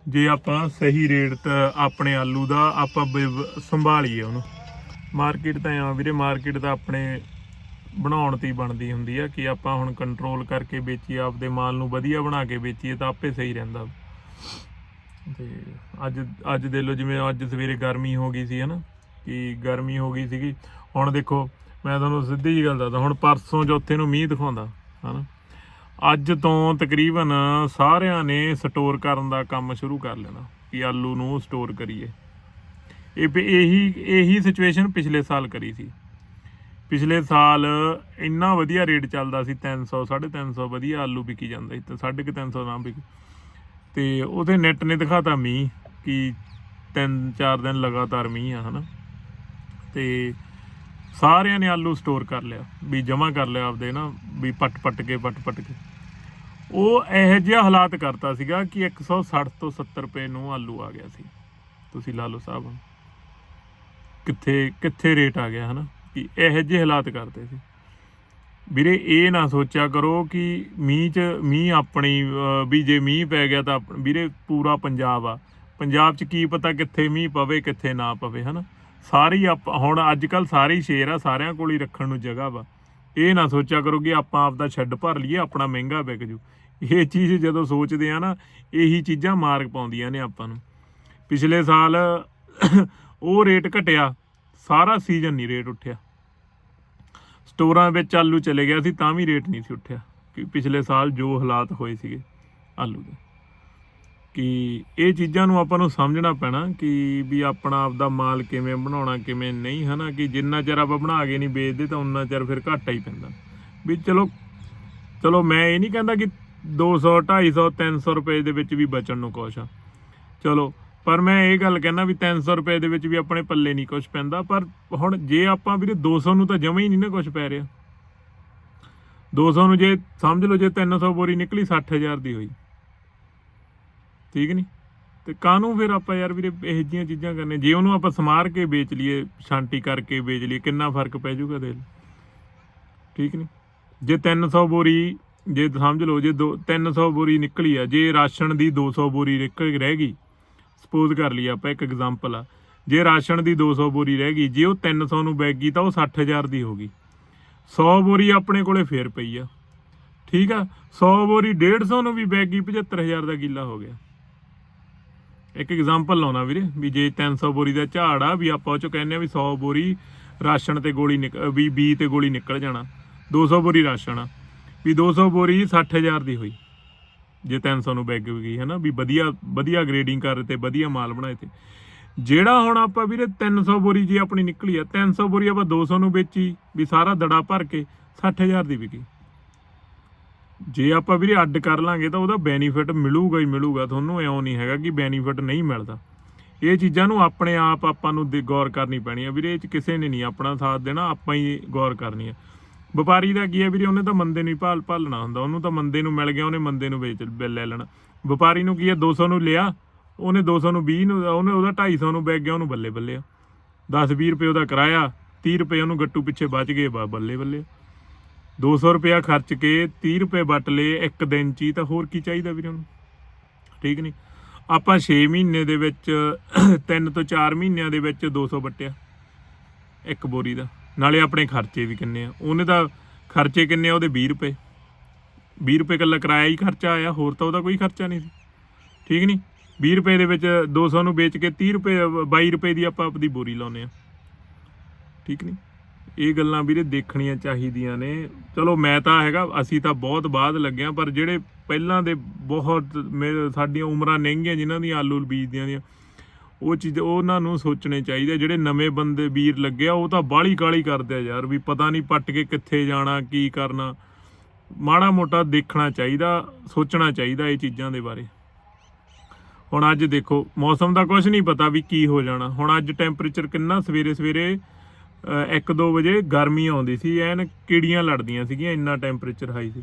ਜੇ ਆਪਾਂ ਸਹੀ ਰੇਟ ਤੇ ਆਪਣੇ ਆਲੂ ਦਾ ਆਪਾਂ ਬ- ਸੰਭਾਲੀਏ ਉਹਨੂੰ। ਮਾਰਕੀਟ ਤਾਂ ਆ ਵੀਰੇ ਮਾਰਕੀਟ ਤਾਂ ਆਪਣੇ ਬਣਾਉਣ ਤੇ ਹੀ ਬਣਦੀ ਹੁੰਦੀ ਆ, ਕਿ ਆਪਾਂ ਹੁਣ ਕੰਟਰੋਲ ਕਰਕੇ ਵੇਚੀਏ, ਆਪਦੇ ਮਾਲ ਨੂੰ ਵਧੀਆ ਬਣਾ ਕੇ ਵੇਚੀਏ, ਤਾਂ ਆਪੇ ਸਹੀ ਰਹਿੰਦਾ। ਤੇ ਅੱਜ ਅੱਜ ਦੇ ਲੋ ਜਿਵੇਂ ਅੱਜ ਸਵੇਰੇ ਗਰਮੀ ਹੋ ਗਈ ਸੀ ਹਨਾ, ਕਿ ਗਰਮੀ ਹੋ ਗਈ ਸੀਗੀ। ਹੁਣ ਦੇਖੋ, ਮੈਂ ਤੁਹਾਨੂੰ ਸਿੱਧੀ ਜੀ ਗੱਲ ਦੱਸਦਾ, ਹੁਣ ਪਰਸੋਂ ਚੌਥੇ ਨੂੰ ਮੀਂਹ ਦਿਖਾਉਂਦਾ, ਹਨਾ, ਅੱਜ ਤੋਂ ਤਕਰੀਬਨ ਸਾਰਿਆਂ ਨੇ ਸਟੋਰ ਕਰਨ ਦਾ ਕੰਮ ਸ਼ੁਰੂ ਕਰ ਲੈਣਾ, ਕਿ ਆਲੂ ਨੂੰ ਸਟੋਰ ਕਰੀਏ। ਇਹ ਵੀ ਇਹੀ ਇਹੀ ਸਿਚੁਏਸ਼ਨ ਪਿਛਲੇ ਸਾਲ ਕਰੀ ਸੀ। ਪਿਛਲੇ ਸਾਲ ਇੰਨਾ ਵਧੀਆ ਰੇਟ ਚੱਲਦਾ ਸੀ 300 350 ਵਧੀਆ ਆਲੂ ਵਿਕੀ ਜਾਂਦਾ ਸੀ, ਤੇ 350 ਨਾ ਵਿਕੀ ਤੇ ਉਹਦੇ ਨੈਟ ਨੇ ਦਿਖਾਤਾ ਮੀਂਹ ਕਿ ਤਿੰਨ, ਚਾਰ ਦਿਨ ਲਗਾਤਾਰ ਮੀਂਹ ਆ, ਹਨਾ? ਤੇ ਸਾਰਿਆਂ ਨੇ ਆਲੂ ਸਟੋਰ ਕਰ ਲਿਆ, ਵੀ ਜਮਾ ਕਰ ਲਿਆ ਆਪਦੇ, ਨਾ, ਵੀ ਪੱਟ ਪੱਟ ਕੇ, ਪੱਟ ਪੱਟ ਕੇ। ਉਹ ਇਹੋ ਜਿਹਾ ਹਾਲਾਤ ਕਰਤਾ ਸੀਗਾ ਕਿ 160 ਤੋਂ 70 ਰੁਪਏ ਨੂੰ ਆਲੂ ਆ ਗਿਆ ਸੀ। ਤੁਸੀਂ ਲਾ ਲਓ ਸਾਹਿਬ ਕਿੱਥੇ ਕਿੱਥੇ ਰੇਟ ਆ ਗਿਆ, ਹਨਾ? ਕਿ ਇਹੋ ਜਿਹੇ ਹਾਲਾਤ ਕਰਦੇ ਸੀ। ਵੀਰੇ, ਇਹ ਨਾ ਸੋਚਿਆ ਕਰੋ ਕਿ ਮੀਂਹ ਚ, ਮੀਂਹ ਆਪਣੀ ਵੀ ਜੇ ਮੀਂਹ ਪੈ ਗਿਆ ਤਾਂ ਆਪ- ਵੀਰੇ, ਪੂਰਾ ਪੰਜਾਬ ਆ। ਪੰਜਾਬ ਚ ਕੀ ਪਤਾ ਕਿੱਥੇ ਮੀਂਹ ਪਵੇ, ਕਿੱਥੇ ਨਾ ਪਵੇ, ਹਨਾ? ਸਾਰੀ ਆਪ, ਹੁਣ ਅੱਜ ਕੱਲ ਸਾਰੇ ਸ਼ੇਰ ਆ, ਸਾਰਿਆਂ ਕੋਲ ਹੀ ਰੱਖਣ ਨੂੰ ਜਗ੍ਹਾ ਵਾ। ਇਹ ਨਾ ਸੋਚਿਆ ਕਰੋ ਕਿ ਆਪਾਂ ਆਪਦਾ ਛੱਡ ਭਰ ਲਈਏ, ਆਪਣਾ ਮਹਿੰਗਾ ਵਿਕ ਜੂ। ਇਹ ਚੀਜ਼ ਜਦੋਂ ਸੋਚਦੇ ਆ ਨਾ, ਇਹੀ ਚੀਜ਼ਾਂ ਮਾਰਕ ਪਾਉਂਦੀਆਂ ਨੇ ਆਪਾਂ ਨੂੰ। ਪਿਛਲੇ ਸਾਲ ਉਹ ਰੇਟ ਘਟਿਆ, ਸਾਰਾ ਸੀਜ਼ਨ ਨਹੀਂ ਰੇਟ ਉੱਠਿਆ। ਸਟੋਰਾਂ ਵਿੱਚ ਆਲੂ ਚਲੇ ਗਿਆ ਸੀ, ਤਾਂ ਵੀ ਰੇਟ ਨਹੀਂ ਸੀ ਉੱਠਿਆ। ਕਿ ਪਿਛਲੇ ਸਾਲ ਜੋ ਹਾਲਾਤ ਹੋਏ ਸੀਗੇ ਆਲੂ ਦੇ। ਕਿ ਇਹ ਚੀਜ਼ਾਂ ਨੂੰ ਆਪਾਂ ਨੂੰ ਸਮਝਣਾ ਪੈਣਾ ਕਿ ਵੀ ਆਪਣਾ ਆਪਦਾ ਮਾਲ ਕਿਵੇਂ ਬਣਾਉਣਾ, ਕਿਵੇਂ ਨਹੀਂ, ਹਨਾ? ਕਿ ਜਿੰਨਾ ਚਿਰ ਆਪਾਂ ਬਣਾ ਕੇ ਨਹੀਂ ਵੇਚਦੇ, ਤਾਂ ਉਨਾ ਚਿਰ ਫਿਰ ਘਾਟਾ ਹੀ ਪੈਂਦਾ। ਵੀ ਚਲੋ ਚਲੋ ਮੈਂ ਇਹ ਨਹੀਂ ਕਹਿੰਦਾ ਕਿ 200 250 300 ਰੁਪਏ ਦੇ ਵਿੱਚ ਵੀ ਬਚਣ ਨੂੰ ਕੁਛ ਆ। ਚਲੋ ਪਰ ਮੈਂ ਇਹ ਗੱਲ ਕਹਿਣਾ ਵੀ 300 ਰੁਪਏ ਦੇ ਵਿੱਚ ਵੀ ਆਪਣੇ ਪੱਲੇ ਨਹੀਂ ਕੁਝ ਪੈਂਦਾ, ਪਰ ਹੁਣ ਜੇ ਆਪਾਂ ਵੀਰੇ 200 ਨੂੰ ਤਾਂ ਜਮਾ ਹੀ ਨਹੀਂ ਨਾ ਕੁਝ ਪੈ ਰਿਹਾ। 200 ਨੂੰ ਜੇ ਸਮਝ ਲਓ ਜੇ 300 ਬੋਰੀ ਨਿਕਲੀ 60000 ਦੀ ਹੋਈ। ਠੀਕ ਨਹੀਂ ਤੇ ਕਾਹਨੂੰ ਫਿਰ ਆਪਾਂ ਯਾਰ ਵੀਰੇ ਇਹੋ ਜਿਹੀਆਂ ਚੀਜ਼ਾਂ ਕਰਨੇ ਜੇ ਉਹਨੂੰ ਆਪਾਂ ਸਮਾਰ ਕੇ ਵੇਚ ਲਈਏ, ਸ਼ਾਂਤੀ ਕਰਕੇ ਵੇਚ ਲਈਏ, ਕਿੰਨਾ ਫ਼ਰਕ ਪੈ ਜਾਊਗਾ ਦੇ ਠੀਕ ਨਹੀਂ ਜੇ 300 ਬੋਰੀ, ਜੇ ਸਮਝ ਲਓ ਜੇ ਦੋ- 300 ਬੋਰੀ ਨਿਕਲੀ ਆ, ਜੇ ਰਾਸ਼ਨ ਦੀ 200 ਬੋਰੀ ਰਹਿ ਗਈ ਸਪੋਜ਼ ਕਰ ਲਈ ਆਪਾਂ ਇੱਕ ਐਗਜ਼ਾਮਪਲ ਆ। ਜੇ ਰਾਸ਼ਨ ਦੀ 200 ਬੋਰੀ ਰਹਿ ਗਈ, ਜੇ ਉਹ 300 ਨੂੰ ਵਿਕ ਗਈ ਤਾਂ ਉਹ 60000 ਦੀ ਹੋ ਗਈ। 100 ਬੋਰੀ ਆਪਣੇ ਕੋਲੇ ਫੇਰ ਪਈ ਆ। ਠੀਕ ਆ? 100 ਬੋਰੀ 150 ਨੂੰ ਵੀ ਵਿਕ ਗਈ 75000 ਦਾ ਕਿੱਲਾ ਹੋ ਗਿਆ। ਇੱਕ ਐਗਜ਼ਾਮਪਲ ਲਾਉਣਾ ਵੀਰੇ, ਵੀ ਜੇ 300 ਬੋਰੀ ਦਾ ਝਾੜ ਆ, ਵੀ ਆਪਾਂ ਉਹ ਚੋਂ ਕਹਿੰਦੇ ਆ ਵੀ 100 ਬੋਰੀ ਰਾਸ਼ਨ ਤੇ ਗੋਲੀ ਨਿਕ ਵੀ ਬੀ ਤੇ ਗੋਲੀ ਨਿਕਲ ਜਾਣਾ। 200 ਬੋਰੀ ਰਾਸ਼ਨ ਆ। ਵੀ 200 ਬੋਰੀ 60000 ਦੀ ਹੋਈ। ਜੇ 300 ਨੂੰ ਵਿਕ ਗਈ ਹੈ ਨਾ ਵੀ ਵਧੀਆ ਵਧੀਆ ਗ੍ਰੇਡਿੰਗ ਕਰ ਤੇ ਵਧੀਆ ਮਾਲ ਬਣਾਏ ਤੇ। ਜਿਹੜਾ ਹੁਣ ਆਪਾਂ ਵੀਰੇ 300 ਬੋਰੀ ਜੇ ਆਪਣੀ ਨਿਕਲੀ ਆ 300 ਬੋਰੀ ਆਪਾਂ 200 ਨੂੰ ਵੇਚੀ, ਵੀ ਸਾਰਾ ਦੜਾ ਭਰ ਕੇ 60000 ਦੀ ਵਿਕੀ। ਜੇ ਆਪਾਂ ਵੀਰੇ ਅੱਡ ਕਰ ਲਾਂਗੇ ਤਾਂ ਉਹਦਾ ਬੈਨੀਫਿਟ ਮਿਲੂਗਾ ਹੀ ਮਿਲੂਗਾ, ਤੁਹਾਨੂੰ ਐਉਂ ਨਹੀਂ ਹੈਗਾ ਕਿ ਬੈਨੀਫਿਟ ਨਹੀਂ ਮਿਲਦਾ। ਇਹ ਚੀਜ਼ਾਂ ਨੂੰ ਆਪਣੇ ਆਪ ਆਪਾਂ ਨੂੰ ਦੇ- ਗੌਰ ਕਰਨੀ ਪੈਣੀ ਆ। ਵੀਰੇ ਇਹ ਚ ਕਿਸੇ ਨੇ ਨਹੀਂ ਆਪਣਾ ਸਾਥ ਦੇਣਾ, ਆਪਾਂ ਹੀ ਗੌਰ ਕਰਨੀ ਆ। ਵਪਾਰੀ ਦਾ ਕੀ ਹੈ ਵੀਰੇ, ਉਹਨੇ ਤਾਂ ਮੰਦੇ ਨੂੰ ਹੀ ਭਾਲ ਭਾਲਣਾ ਹੁੰਦਾ, ਉਹਨੂੰ ਤਾਂ ਮੰਦੇ ਨੂੰ ਮਿਲ ਗਿਆ, ਉਹਨੇ ਮੰਦੇ ਨੂੰ ਵੇਚ ਲੈ ਲੈਣਾ। ਵਪਾਰੀ ਨੂੰ ਕੀ ਹੈ 200 ਨੂੰ ਲਿਆ, ਉਹਨੇ 200 ਨੂੰ 20 ਨੂੰ, ਉਹਨੇ ਉਹਦਾ 250 ਨੂੰ ਵਿਕ ਗਿਆ, ਉਹਨੂੰ ਬੱਲੇ ਬੱਲੇ ਆ। 10 20 ਰੁਪਏ ਉਹਦਾ ਕਿਰਾਇਆ 30 ਰੁਪਏ ਉਹਨੂੰ ਗੱਟੂ ਪਿੱਛੇ ਬਚ ਗਏ, ਬਾ ਬੱਲੇ ਬੱਲੇ 200 ਰੁਪਇਆ ਖਰਚ ਕੇ 30 ਰੁਪਏ ਵਟ ਲਏ ਇੱਕ ਦਿਨ ਚ ਹੀ, ਤਾਂ ਹੋਰ ਕੀ ਚਾਹੀਦਾ ਵੀਰੇ ਉਹਨੂੰ? ਠੀਕ ਨਹੀਂ ਆਪਾਂ 6 ਮਹੀਨੇ ਦੇ ਵਿੱਚ 3 ਤੋਂ 4 ਮਹੀਨਿਆਂ ਦੇ ਵਿੱਚ 200 ਵਟਿਆ, ਇੱਕ ਬੋਰੀ ਦਾ। ਨਾਲੇ ਆਪਣੇ ਖਰਚੇ ਵੀ ਕਿੰਨੇ ਆ। ਉਹਨੇ ਤਾਂ ਖਰਚੇ ਕਿੰਨੇ ਆ, ਉਹਦੇ 20 ਰੁਪਏ। 20 ਰੁਪਏ ਕੱਲਾ ਕਿਰਾਇਆ ਹੀ ਖਰਚਾ ਆਇਆ, ਹੋਰ ਤਾਂ ਉਹਦਾ ਕੋਈ ਖਰਚਾ ਨਹੀਂ ਸੀ। ਠੀਕ ਨਹੀਂ 20 ਰੁਪਏ ਦੇ ਵਿੱਚ 200 ਨੂੰ ਵੇਚ ਕੇ 30 ਰੁਪਏ 22 ਰੁਪਏ ਦੀ ਆਪਾਂ ਆਪਦੀ ਬੋਰੀ ਲਾਉਨੇ ਆ। ਠੀਕ ਨਹੀਂ ਇਹ ਗੱਲਾਂ ਵੀਰੇ ਦੇਖਣੀਆਂ ਚਾਹੀਦੀਆਂ ਨੇ। ਚਲੋ ਮੈਂ ਤਾਂ ਹੈਗਾ, ਅਸੀਂ ਤਾਂ ਬਹੁਤ ਬਾਅਦ ਲੱਗਿਆ ਪਰ ਜਿਹੜੇ ਪਹਿਲਾਂ ਦੇ ਬਹੁਤ ਮੇਰੇ ਸਾਡੀਆਂ ਉਮਰਾਂ ਨਹੀਂਗੀਆਂ ਜਿਨ੍ਹਾਂ ਦੀਆਂ ਆਲੂ ਬੀਜਦੀਆਂ ਦੀਆਂ ਉਹ ਚੀਜ਼ ਉਹਨਾਂ ਨੂੰ ਸੋਚਣੇ ਚਾਹੀਦੇ ਜਿਹੜੇ ਨਵੇਂ ਬੰਦੇ ਵੀਰ ਲੱਗਿਆ ਉਹ ਤਾਂ ਬਾਹਲੀ ਕਾਲੀ ਕਰਦੇ ਆ ਯਾਰ, ਵੀ ਪਤਾ ਨਹੀਂ ਪੱਟ ਕੇ ਕਿੱਥੇ ਜਾਣਾ, ਕੀ ਕਰਨਾ। ਮਾੜਾ ਮੋਟਾ ਦੇਖਣਾ ਚਾਹੀਦਾ, ਸੋਚਣਾ ਚਾਹੀਦਾ ਇਹ ਚੀਜ਼ਾਂ ਦੇ ਬਾਰੇ। ਹੁਣ ਅੱਜ ਦੇਖੋ, ਮੌਸਮ ਦਾ ਕੁਝ ਨਹੀਂ ਪਤਾ ਵੀ ਕੀ ਹੋ ਜਾਣਾ। ਹੁਣ ਅੱਜ ਟੈਂਪਰੇਚਰ ਕਿੰਨਾ ਸਵੇਰੇ ਸਵੇਰੇ 1-2 ਵਜੇ ਗਰਮੀ ਆਉਂਦੀ ਸੀ, ਐਨ ਕੀੜੀਆਂ ਲੜਦੀਆਂ ਸੀਗੀਆਂ, ਇੰਨਾ ਟੈਂਪਰੇਚਰ ਹਾਈ ਸੀ।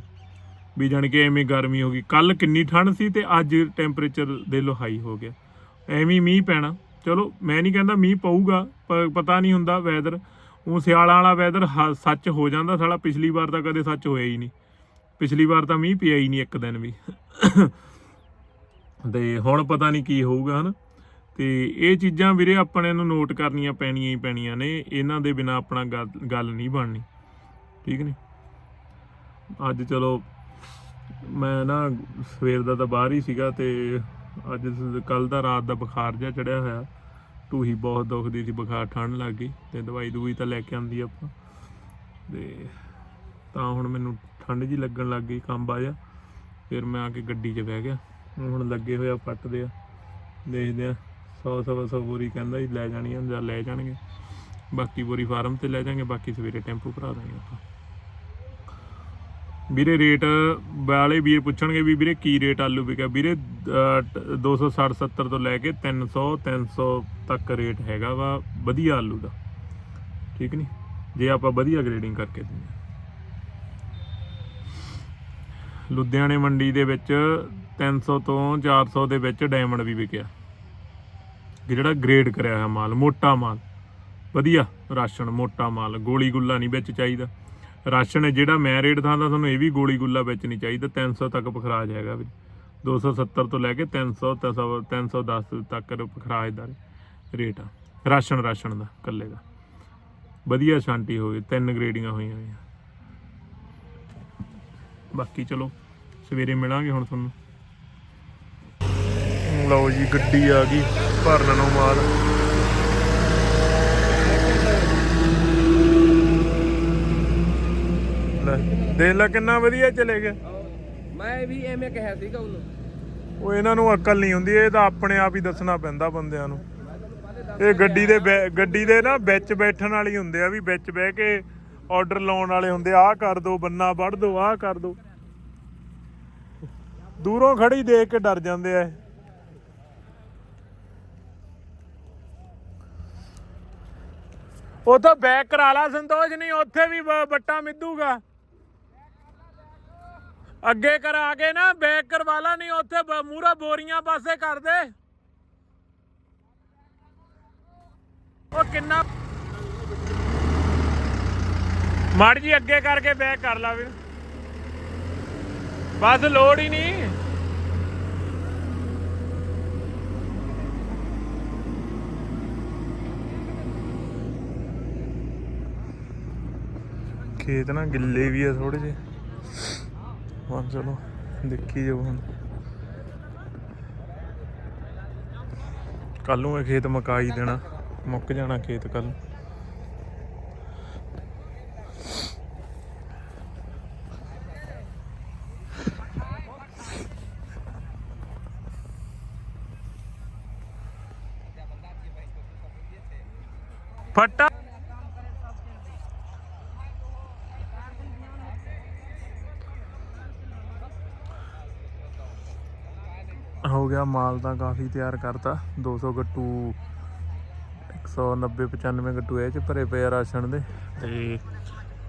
ਵੀ ਜਾਣ ਕੇ ਐਵੇਂ ਗਰਮੀ ਹੋ ਗਈ। ਕੱਲ ਕਿੰਨੀ ਠੰਡ ਸੀ ਤੇ ਅੱਜ ਟੈਂਪਰੇਚਰ ਦੇ ਲੋ ਹਾਈ ਹੋ ਗਿਆ। ਐਵੇਂ ਮੀਂਹ ਪੈਣਾ। ਚਲੋ, ਮੈਂ ਨਹੀਂ ਕਹਿੰਦਾ ਮੀਂਹ ਪਊਗਾ ਪਤਾ ਨਹੀਂ ਹੁੰਦਾ ਵੈਦਰ ਉਹ ਸਿਆਲਾਂ ਵਾਲਾ ਵੈਦਰ ਸੱਚ ਹੋ ਜਾਂਦਾ ਸਾਲਾ, ਪਿਛਲੀ ਵਾਰ ਤਾਂ ਕਦੇ ਸੱਚ ਹੋਇਆ ਹੀ ਨਹੀਂ। ਪਿਛਲੀ ਵਾਰ ਤਾਂ ਮੀਂਹ ਪਿਆ ਹੀ ਨਹੀਂ ਇੱਕ ਦਿਨ ਵੀ। ਤੇ ਹੁਣ ਪਤਾ ਨਹੀਂ ਕੀ ਹੋਊਗਾ, ਹਨ। ਤੇ ਇਹ ਚੀਜ਼ਾਂ ਵੀਰੇ ਆਪਣੇ ਨੂੰ ਨੋਟ ਕਰਨੀਆਂ ਪੈਣੀਆਂ ਹੀ ਪੈਣੀਆਂ ਨੇ, ਇਹਨਾਂ ਦੇ ਬਿਨਾ ਆਪਣਾ ਗੱਲ- ਗੱਲ ਨਹੀਂ ਬਣਨੀ। ਠੀਕ ਨੇ? ਅੱਜ ਚਲੋ, ਮੈਂ ਨਾ ਸਵੇਰ ਦਾ ਤਾਂ ਬਾਹਰ ਹੀ ਸੀਗਾ ਤੇ ਅੱਜ ਕੱਲ ਦਾ ਰਾਤ ਦਾ ਬੁਖਾਰ ਜਿਹਾ ਚੜਿਆ ਹੋਇਆ। ਟੂਹੀ ਬਹੁਤ ਦੁਖਦੀ ਸੀ, ਬੁਖਾਰ ਠੰਡ ਲੱਗ ਗਈ ਤੇ ਦਵਾਈ ਦੂਈ ਤਾਂ ਲੈ ਕੇ ਆਂਦੀ ਆਪਾਂ। ਤੇ ਤਾਂ ਹੁਣ ਮੈਨੂੰ ਠੰਡ ਜੀ ਲੱਗਣ ਲੱਗ ਗਈ ਕੰਬ ਆ ਜਾ ਫਿਰ ਮੈਂ ਆ ਕੇ ਗੱਡੀ 'ਚ ਬਹਿ ਗਿਆ। ਹੁਣ ਲੱਗੇ ਹੋਇਆ ਪੱਟਦੇ ਆ। ਦੇਖਦੇ ਆ 100 ਸਵਾ ਸੌ ਬੋਰੀ ਕਹਿੰਦਾ ਜੀ ਲੈ ਜਾਣੀ ਆ ਜਾਂ ਲੈ ਜਾਣਗੇ। ਬਾਕੀ ਬੋਰੀ ਫਾਰਮ ਤੇ ਲੈ ਜਾਾਂਗੇ ਬਾਕੀ ਸਵੇਰੇ ਟੈਂਪੂ ਭਰਾ ਦਾਂਗੇ ਆਪਾਂ। ਵੀਰੇ ਰੇਟ ਵਾਲੇ ਵੀਰ ਪੁੱਛਣਗੇ ਵੀ ਵੀਰੇ ਕੀ ਰੇਟ ਆਲੂ ਵਿਕਿਆ? ਵੀਰੇ ਅਹ, ਟ- 260 70 ਤੋਂ ਲੈ ਕੇ 300 300 ਤੱਕ ਰੇਟ ਹੈਗਾ ਵਾ ਵਧੀਆ ਆਲੂ ਦਾ। ਠੀਕ ਨਹੀਂ ਜੇ ਆਪਾਂ ਵਧੀਆ ਗ੍ਰੇਡਿੰਗ ਕਰਕੇ ਦਿੰਦੇ ਲੁਧਿਆਣੇ ਮੰਡੀ ਦੇ ਵਿੱਚ 300 ਤੋਂ 400 ਦੇ ਵਿੱਚ ਡਾਇਮੰਡ ਵੀ ਵਿਕਿਆ। ਜਿਹੜਾ ਗ੍ਰੇਡ ਕਰਿਆ ਹੋਇਆ ਮਾਲ ਮੋਟਾ ਮਾਲ। ਵਧੀਆ ਰਾਸ਼ਨ ਮੋਟਾ ਮਾਲ ਗੋਲੀ ਗੁੱਲਾ ਨਹੀਂ ਵਿੱਚ ਚਾਹੀਦਾ। ਰਾਸ਼ਨ ਹੈ, ਜਿਹੜਾ ਮੈਂ ਰੇਟ ਥਾਂ ਦਾ ਤੁਹਾਨੂੰ, ਇਹ ਵੀ ਗੋਲੀ ਗੁੱਲਾ ਵਿੱਚ ਨਹੀਂ ਚਾਹੀਦਾ 300 ਤੱਕ ਪਖਰਾਜ ਹੈਗਾ ਵੀ। 270 ਤੋਂ ਲੈ ਕੇ 300 300 310 ਤੱਕ ਪਖਰਾਜ ਦਾ ਰੇਟ ਆ। ਰਾਸ਼ਨ ਰਾਸ਼ਨ ਦਾ, ਇਕੱਲੇ ਦਾ। ਵਧੀਆ ਸ਼ਾਂਤੀ ਹੋਵੇ, ਤਿੰਨ ਗ੍ਰੇਡਿੰਗਾਂ ਹੋਈਆਂ ਹੋਈਆਂ। ਬਾਕੀ ਚਲੋ, ਸਵੇਰੇ ਮਿਲਾਂਗੇ ਹੁਣ ਤੁਹਾਨੂੰ। ਲਓ ਜੀ, ਗੱਡੀ ਆ ਗਈ, ਭਰਨ ਨੂੰ ਮਾਰ ਲੈ ਦੇਖ ਲੈ ਕਿੰਨਾ ਵਧੀਆ ਚਲੇ ਗਿਆ ਮੈਂ ਵੀ ਐਵੇਂ ਕਿਹਾ ਸੀਗਾ ਉਹਨੂੰ। ਉਹ ਇਹਨਾਂ ਨੂੰ ਅਕਲ ਨਹੀਂ ਹੁੰਦੀ ਇਹ ਤਾਂ ਆਪਣੇ ਆਪ ਹੀ ਦੱਸਣਾ ਪੈਂਦਾ ਬੰਦਿਆਂ ਨੂੰ। ਇਹ ਗੱਡੀ ਦੇ ਗੱਡੀ ਦੇ ਨਾ ਵਿੱਚ ਬੈਠਣ ਵਾਲੀ ਹੁੰਦੇ ਆ ਵੀ ਵਿੱਚ ਬਹਿ ਕੇ ਆਰਡਰ ਲਾਉਣ ਵਾਲੇ ਹੁੰਦੇ ਆ ਆਹ ਕਰ ਦੋ ਬੰਨਾ ਵੜ ਦੋ ਆਹ ਕਰ ਦੋ। ਦੂਰੋਂ ਖੜੀ ਦੇਖ ਕੇ ਡਰ ਜਾਂਦੇ ਆ। ਉਹ ਤਾਂ ਬੈਕ ਕਰਾ ਲਾ ਸੰਤੋਸ਼ ਨਹੀਂ ਉੱਥੇ ਵੀ ਬੱਟਾ ਮਿੱਧੂਗਾ। ਅੱਗੇ ਕਰਾ ਕੇ ਨਾ ਬੈਕ ਕਰਵਾ ਲਾ, ਨਹੀਂ ਉੱਥੇ ਮੂਰਾ ਬੋਰੀਆਂ ਪਾਸੇ ਕਰ ਦੇ। ਉਹ ਕਿੰਨਾ ਮੜ ਜੀ ਅੱਗੇ ਕਰਕੇ ਬੈਕ ਕਰ ਲਾ ਵੀਰ। ਬਸ ਲੋੜ ਹੀ ਨਹੀਂ। ਖੇਤ ਨਾ ਗਿੱਲੇ ਵੀ ਆ ਥੋੜੇ ਜਿਹੇ। ਹਾਂ, ਚਲੋ, ਦੇਖੀ ਜਾਓ ਹੁਣ। ਕੱਲ ਨੂੰ ਇਹ ਖੇਤ ਮਕਾਈ ਦੇਣਾ, ਮੁੱਕ ਜਾਣਾ ਖੇਤ ਕੱਲ ਫਟਾ ਹੋ ਮਾਲ ਤਾਂ ਕਾਫੀ ਤਿਆਰ ਕਰਤਾ। 200 ਗੱਟੂ 190 95 ਗੱਟੂ ਇਹ ਚ ਭਰੇ ਪਏ ਆ ਰਾਸ਼ਨ ਦੇ। ਤੇ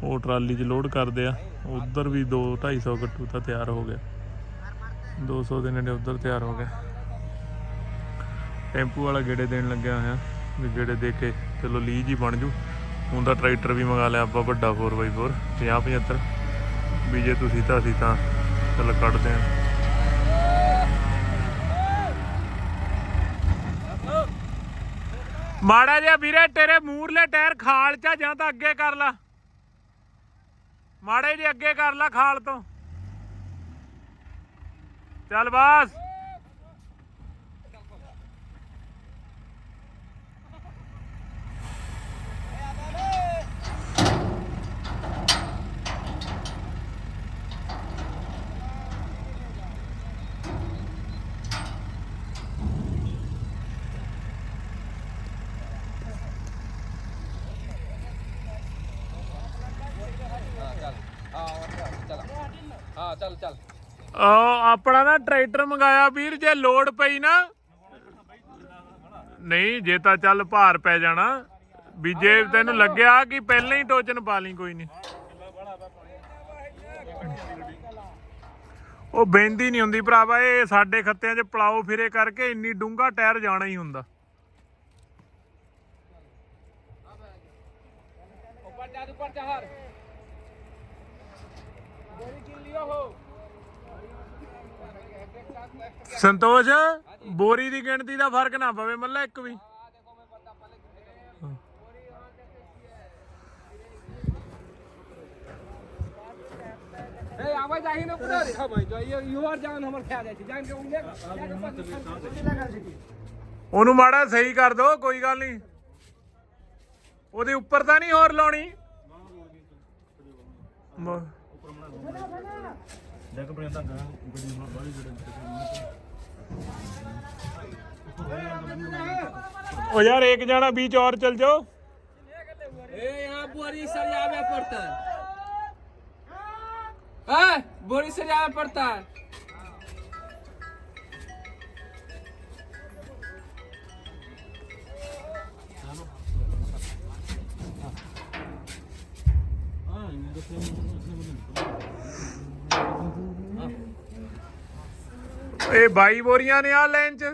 ਉਹ ਟਰਾਲੀ 'ਚ ਲੋਡ ਕਰਦੇ ਆ। ਉਧਰ ਵੀ 2 250 ਗੱਟੂ ਤਾਂ ਤਿਆਰ ਹੋ ਗਿਆ। 200 ਦੇ ਨੇੜੇ ਉਧਰ ਤਿਆਰ ਹੋ ਗਿਆ। ਟੈਂਪੂ ਵਾਲਾ ਗੇੜੇ ਦੇਣ ਲੱਗਿਆ ਹੋਇਆ, ਵੀ ਗੇੜੇ ਦੇ ਕੇ ਚਲੋ ਲੀਜ ਹੀ ਬਣ ਜੂ। ਹੁਣ ਤਾਂ ਟਰੈਕਟਰ ਵੀ ਮੰਗਾ ਲਿਆ ਆਪਾਂ, ਵੱਡਾ 4x4 50 75 ਵੀ ਜੇ ਤੁਸੀਂ ਤਾਂ ਅਸੀਂ ਤਾਂ, ਚੱਲ ਕੱਢਦੇ ਆਂ। ਮਾੜਾ ਜਿਹਾ ਵੀਰੇ, ਤੇਰੇ ਮੂਰਲੇ ਟਾਇਰ ਖਾਲ ਚ ਜਾਂ ਤਾਂ ਅੱਗੇ ਕਰ ਲਾ। ਮਾੜੇ ਜੇ ਅੱਗੇ ਕਰ ਲਾ ਖਾਲ ਤੋਂ। ਚੱਲ ਬਸ। ਆਪਣਾ ਨਾ ਟਰੈਕਟਰ ਮੰਗਾਇਆ ਵੀਰ, ਜੇ ਲੋਡ ਪਈ ਨਾ। ਨਹੀਂ, ਜੇ ਤਾਂ ਚੱਲ ਭਾਰ ਪੈ ਜਾਣਾ। ਵੀ ਜੇ ਤੈਨੂੰ ਲੱਗਿਆ ਕਿ ਪਹਿਲਾਂ ਹੀ ਟੋਚਨ ਪਾ ਲਈ, ਕੋਈ ਨਹੀਂ। ਉਹ ਬੈਂਦੀ ਨਹੀਂ ਹੁੰਦੀ ਭਰਾਵਾ, ਇਹ ਸਾਡੇ ਖੱਤਿਆਂ 'ਚ ਪਲਾਓ ਫਿਰੇ ਕਰਕੇ ਇੰਨੀ ਡੂੰਗਾ ਟਾਇਰ ਜਾਣਾ ਹੀ ਹੁੰਦਾ। ਉੱਪਰ ਜਾ ਉੱਪਰ ਜਾ ਹਰ ਬੋਰੀ ਕਿਲ ਲਿਓ ਹੋ ਸੰਤੋਸ਼ ਬੋਰੀ ਦੀ ਗਿਣਤੀ ਦਾ ਫਰਕ ਨਾ ਪਵੇ ਮੱਲਾ ਇੱਕ ਵੀ ए आवाज आई ना पूरा रे हां भाई जो ये यू आर जान हमर ख्याल है जान के उंगली ਉਹਨੂੰ ਮਾੜਾ ਸਹੀ ਕਰ ਦੋ ਕੋਈ ਗੱਲ ਨਹੀਂ ਉਹਦੇ ਉੱਪਰ ਤਾਂ ਨਹੀਂ ਹੋਰ ਲਾਉਣੀ ਮ- ओ यार एक जना बीच और चल जाओ ए यहां बोरी सरिया में पड़ता है हां बोरी सरिया में पड़ता है ਇਹ ਬਾਈ ਬੋਰੀਆਂ ਨੇ ਆ ਲੈਣ ਚ।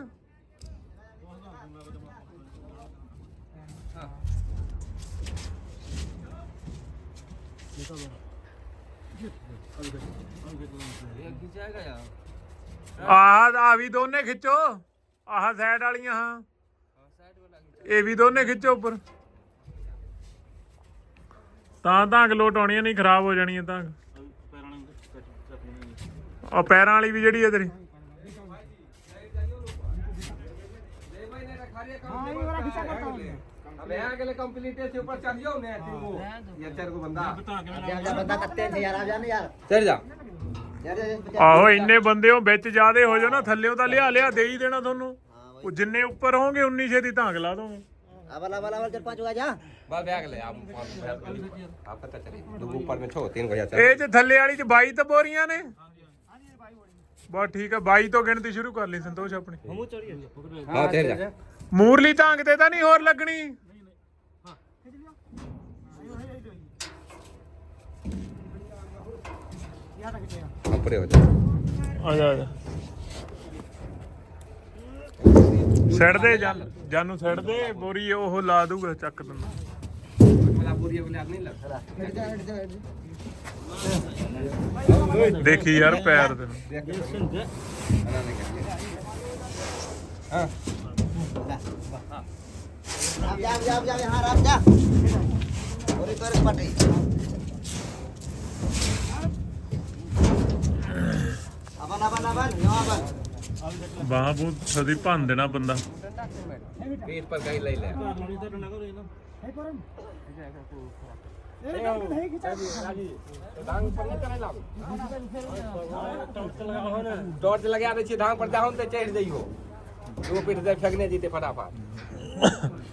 ਆਹ ਆ ਵੀ ਦੋਨੇ ਖਿੱਚੋ। ਆਹ ਸਾਈਡ ਵਾਲੀਆਂ, ਹਾਂ। ਇਹ ਵੀ ਦੋਨੇ ਖਿੱਚੋ ਉੱਪਰ। ਤਾਂ ਤਾਂ ਗਲੋਟ ਆਉਣੀਆਂ, ਨਹੀਂ ਖਰਾਬ ਹੋ ਜਾਣੀਆਂ ਤਾਂ ਆ ਪੈਰਾਂ ਵਾਲੀ ਵੀ ਜਿਹੜੀ ਹੈ ਤੇਰੀ। अब यहाँ के लिए कंप्लीट है ऊपर चढ़ जाओ ने वो ये चार को बंदा ਬੰਦਾ ਕੱਤੇ ਨੇ ਯਾਰ ਆ ਜਾਣ ਯਾਰ चढ़ जा ਯਾਰ ਆਹੋ ਇੰਨੇ ਬੰਦੇ ਹੋ ਵਿੱਚ ਜਾਦੇ ਹੋ ਜਾਓ ਨਾ ਥੱਲਿਓ ਤਾਂ ਲਿਆ ਲਿਆ ਦੇ ਹੀ ਦੇਣਾ ਤੁਹਾਨੂੰ ਉਹ ਜਿੰਨੇ ਉੱਪਰ ਹੋਣਗੇ ਉਨੀ ਛੇਤੀ ਧਾਂਗ ਲਾ ਦੋਗੇ ਅਬਲ ਅਬਲ ਅਬਲ ਚਾਰ ਪੰਜ ਹੋ ਜਾ बस बैग ले आप आप पता चले दो ऊपर में छो तीन को या ਇਹ ਚ ਥੱਲੇ ਵਾਲੀ ਚ 22 ਤਾਂ ਬੋਰੀਆਂ ਨੇ ਬਸ ਠੀਕ ਆ 22 ਤੋਂ ਗਿਣਤੀ ਸ਼ੁਰੂ ਕਰ ਲਈ ਸੰਤੋਸ਼ ਆਪਣੀ हाँ चढ़ जा ਮੂਰਲੀ ਢਾਂਗ ਤੇ ਤਾਂ ਨਹੀਂ ਹੋਰ ਲੱਗਣੀ? ਉੱਪਰੇ ਹੋ ਜਾ। ਆ ਜਾ ਆ ਜਾ। ਸੈੱਡ ਦੇ ਜਾਨ ਜਾਨੂ ਸੈੱਡ ਦੇ ਬੋਰੀ ਉਹ ਲਾ ਦੂਗਾ ਚੱਕ ਦਿੰਦਾ ਦੇਖੀ ਯਾਰ ਪੈਰ ਦੇ ਆਪ ਜਾ ਆਪ ਜਾ ਆਪ ਜਾ ਯਹਾਂ ਆਪ ਜਾ ਔਰੇ ਕਰ ਪਟੇ ਅਬਲ ਅਬਲ ਅਬਲ ਯਹਾਂ ਅਬਲ ਬਾਹ ਬਹੁਤ ਸਦੀ ਭੰਨ ਦੇਣਾ ਬੰਦਾ पेट पर कहीं ले ले टॉर्च लगा दे छी धांग पर जाओ ते चढ़ जइयो दो पीठ दे फेंकने जीते फटाफट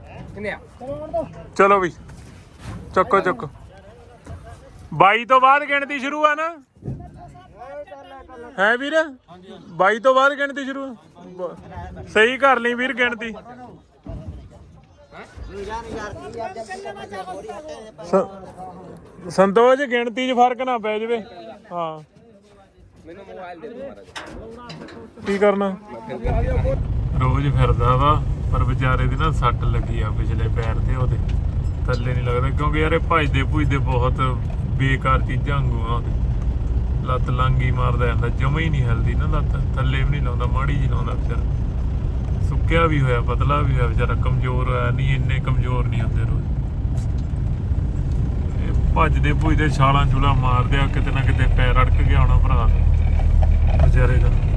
ਚਲੋ ਵੀ। ਚੱਕੋ ਚੱਕੋ। 22 ਤੋਂ ਬਾਅਦ ਗਿਣਤੀ ਸ਼ੁਰੂ ਆ ਨਾ? ਹੈ ਵੀਰ? 22 ਤੋਂ ਬਾਅਦ ਗਿਣਤੀ ਸ਼ੁਰੂ ਸਹੀ ਕਰ ਲਈ ਵੀਰ ਗਿਣਤੀ। ਸੰਤੋਸ਼ ਗਿਣਤੀ 'ਚ ਫ਼ਰਕ ਨਾ ਪੈ ਜਾਵੇ। ਹਾਂ। ਮੈਨੂੰ ਮੋਬਾਈਲ ਦੇ ਦੋ ਮਹਾਰਾਜ ਕੀ ਕਰਨਾ? ਰੋਜ਼ ਫਿਰਦਾ ਵਾ। ਪਰ ਵਿਚਾਰੇ ਦੀ ਨਾ ਸੱਟ ਲੱਗੀ ਆ ਪਿਛਲੇ ਪੈਰ ਤੇ ਉਹਦੇ। ਥੱਲੇ ਨਹੀਂ ਲੱਗਦਾ, ਕਿਉਂਕਿ ਯਾਰ ਇਹ ਭਜਦੇ ਭੁਜਦੇ ਬਹੁਤ ਬੇਕਾਰ ਚੀਜ਼ਾਂ ਵਾਂਗੂ ਆ ਉਹਦੇ। ਲੱਤ ਲਾਂਗੀ ਮਾਰਦਾ ਜਾਂਦਾ, ਜਮਾ ਹੀ ਨਹੀਂ ਹਲਦੀ ਨਾ ਲੱਤ। ਥੱਲੇ ਵੀ ਨਹੀਂ ਲਾਉਂਦਾ, ਮਾੜੀ ਜੀ ਲਾਉਂਦਾ ਵਿਚਾਰਾ। ਸੁੱਕਿਆ ਵੀ ਹੋਇਆ, ਪਤਲਾ ਵੀ ਹੋਇਆ ਵਿਚਾਰਾ, ਕਮਜ਼ੋਰ ਹੋਇਆ ਨਹੀਂ, ਇੰਨੇ ਕਮਜ਼ੋਰ ਨਹੀਂ ਹੁੰਦੇ ਰੋਜ਼। ਭੱਜਦੇ ਭੁਜਦੇ ਛਾਲਾਂ ਛੁਲਾ ਮਾਰਦੇ ਆ, ਕਿਤੇ ਨਾ ਕਿਤੇ ਪੈਰ ਅੜਕ ਗਿਆ ਹੋਣਾ ਭਰਾ। ਦੇ ਵਿਚਾਰੇ ਦਾ।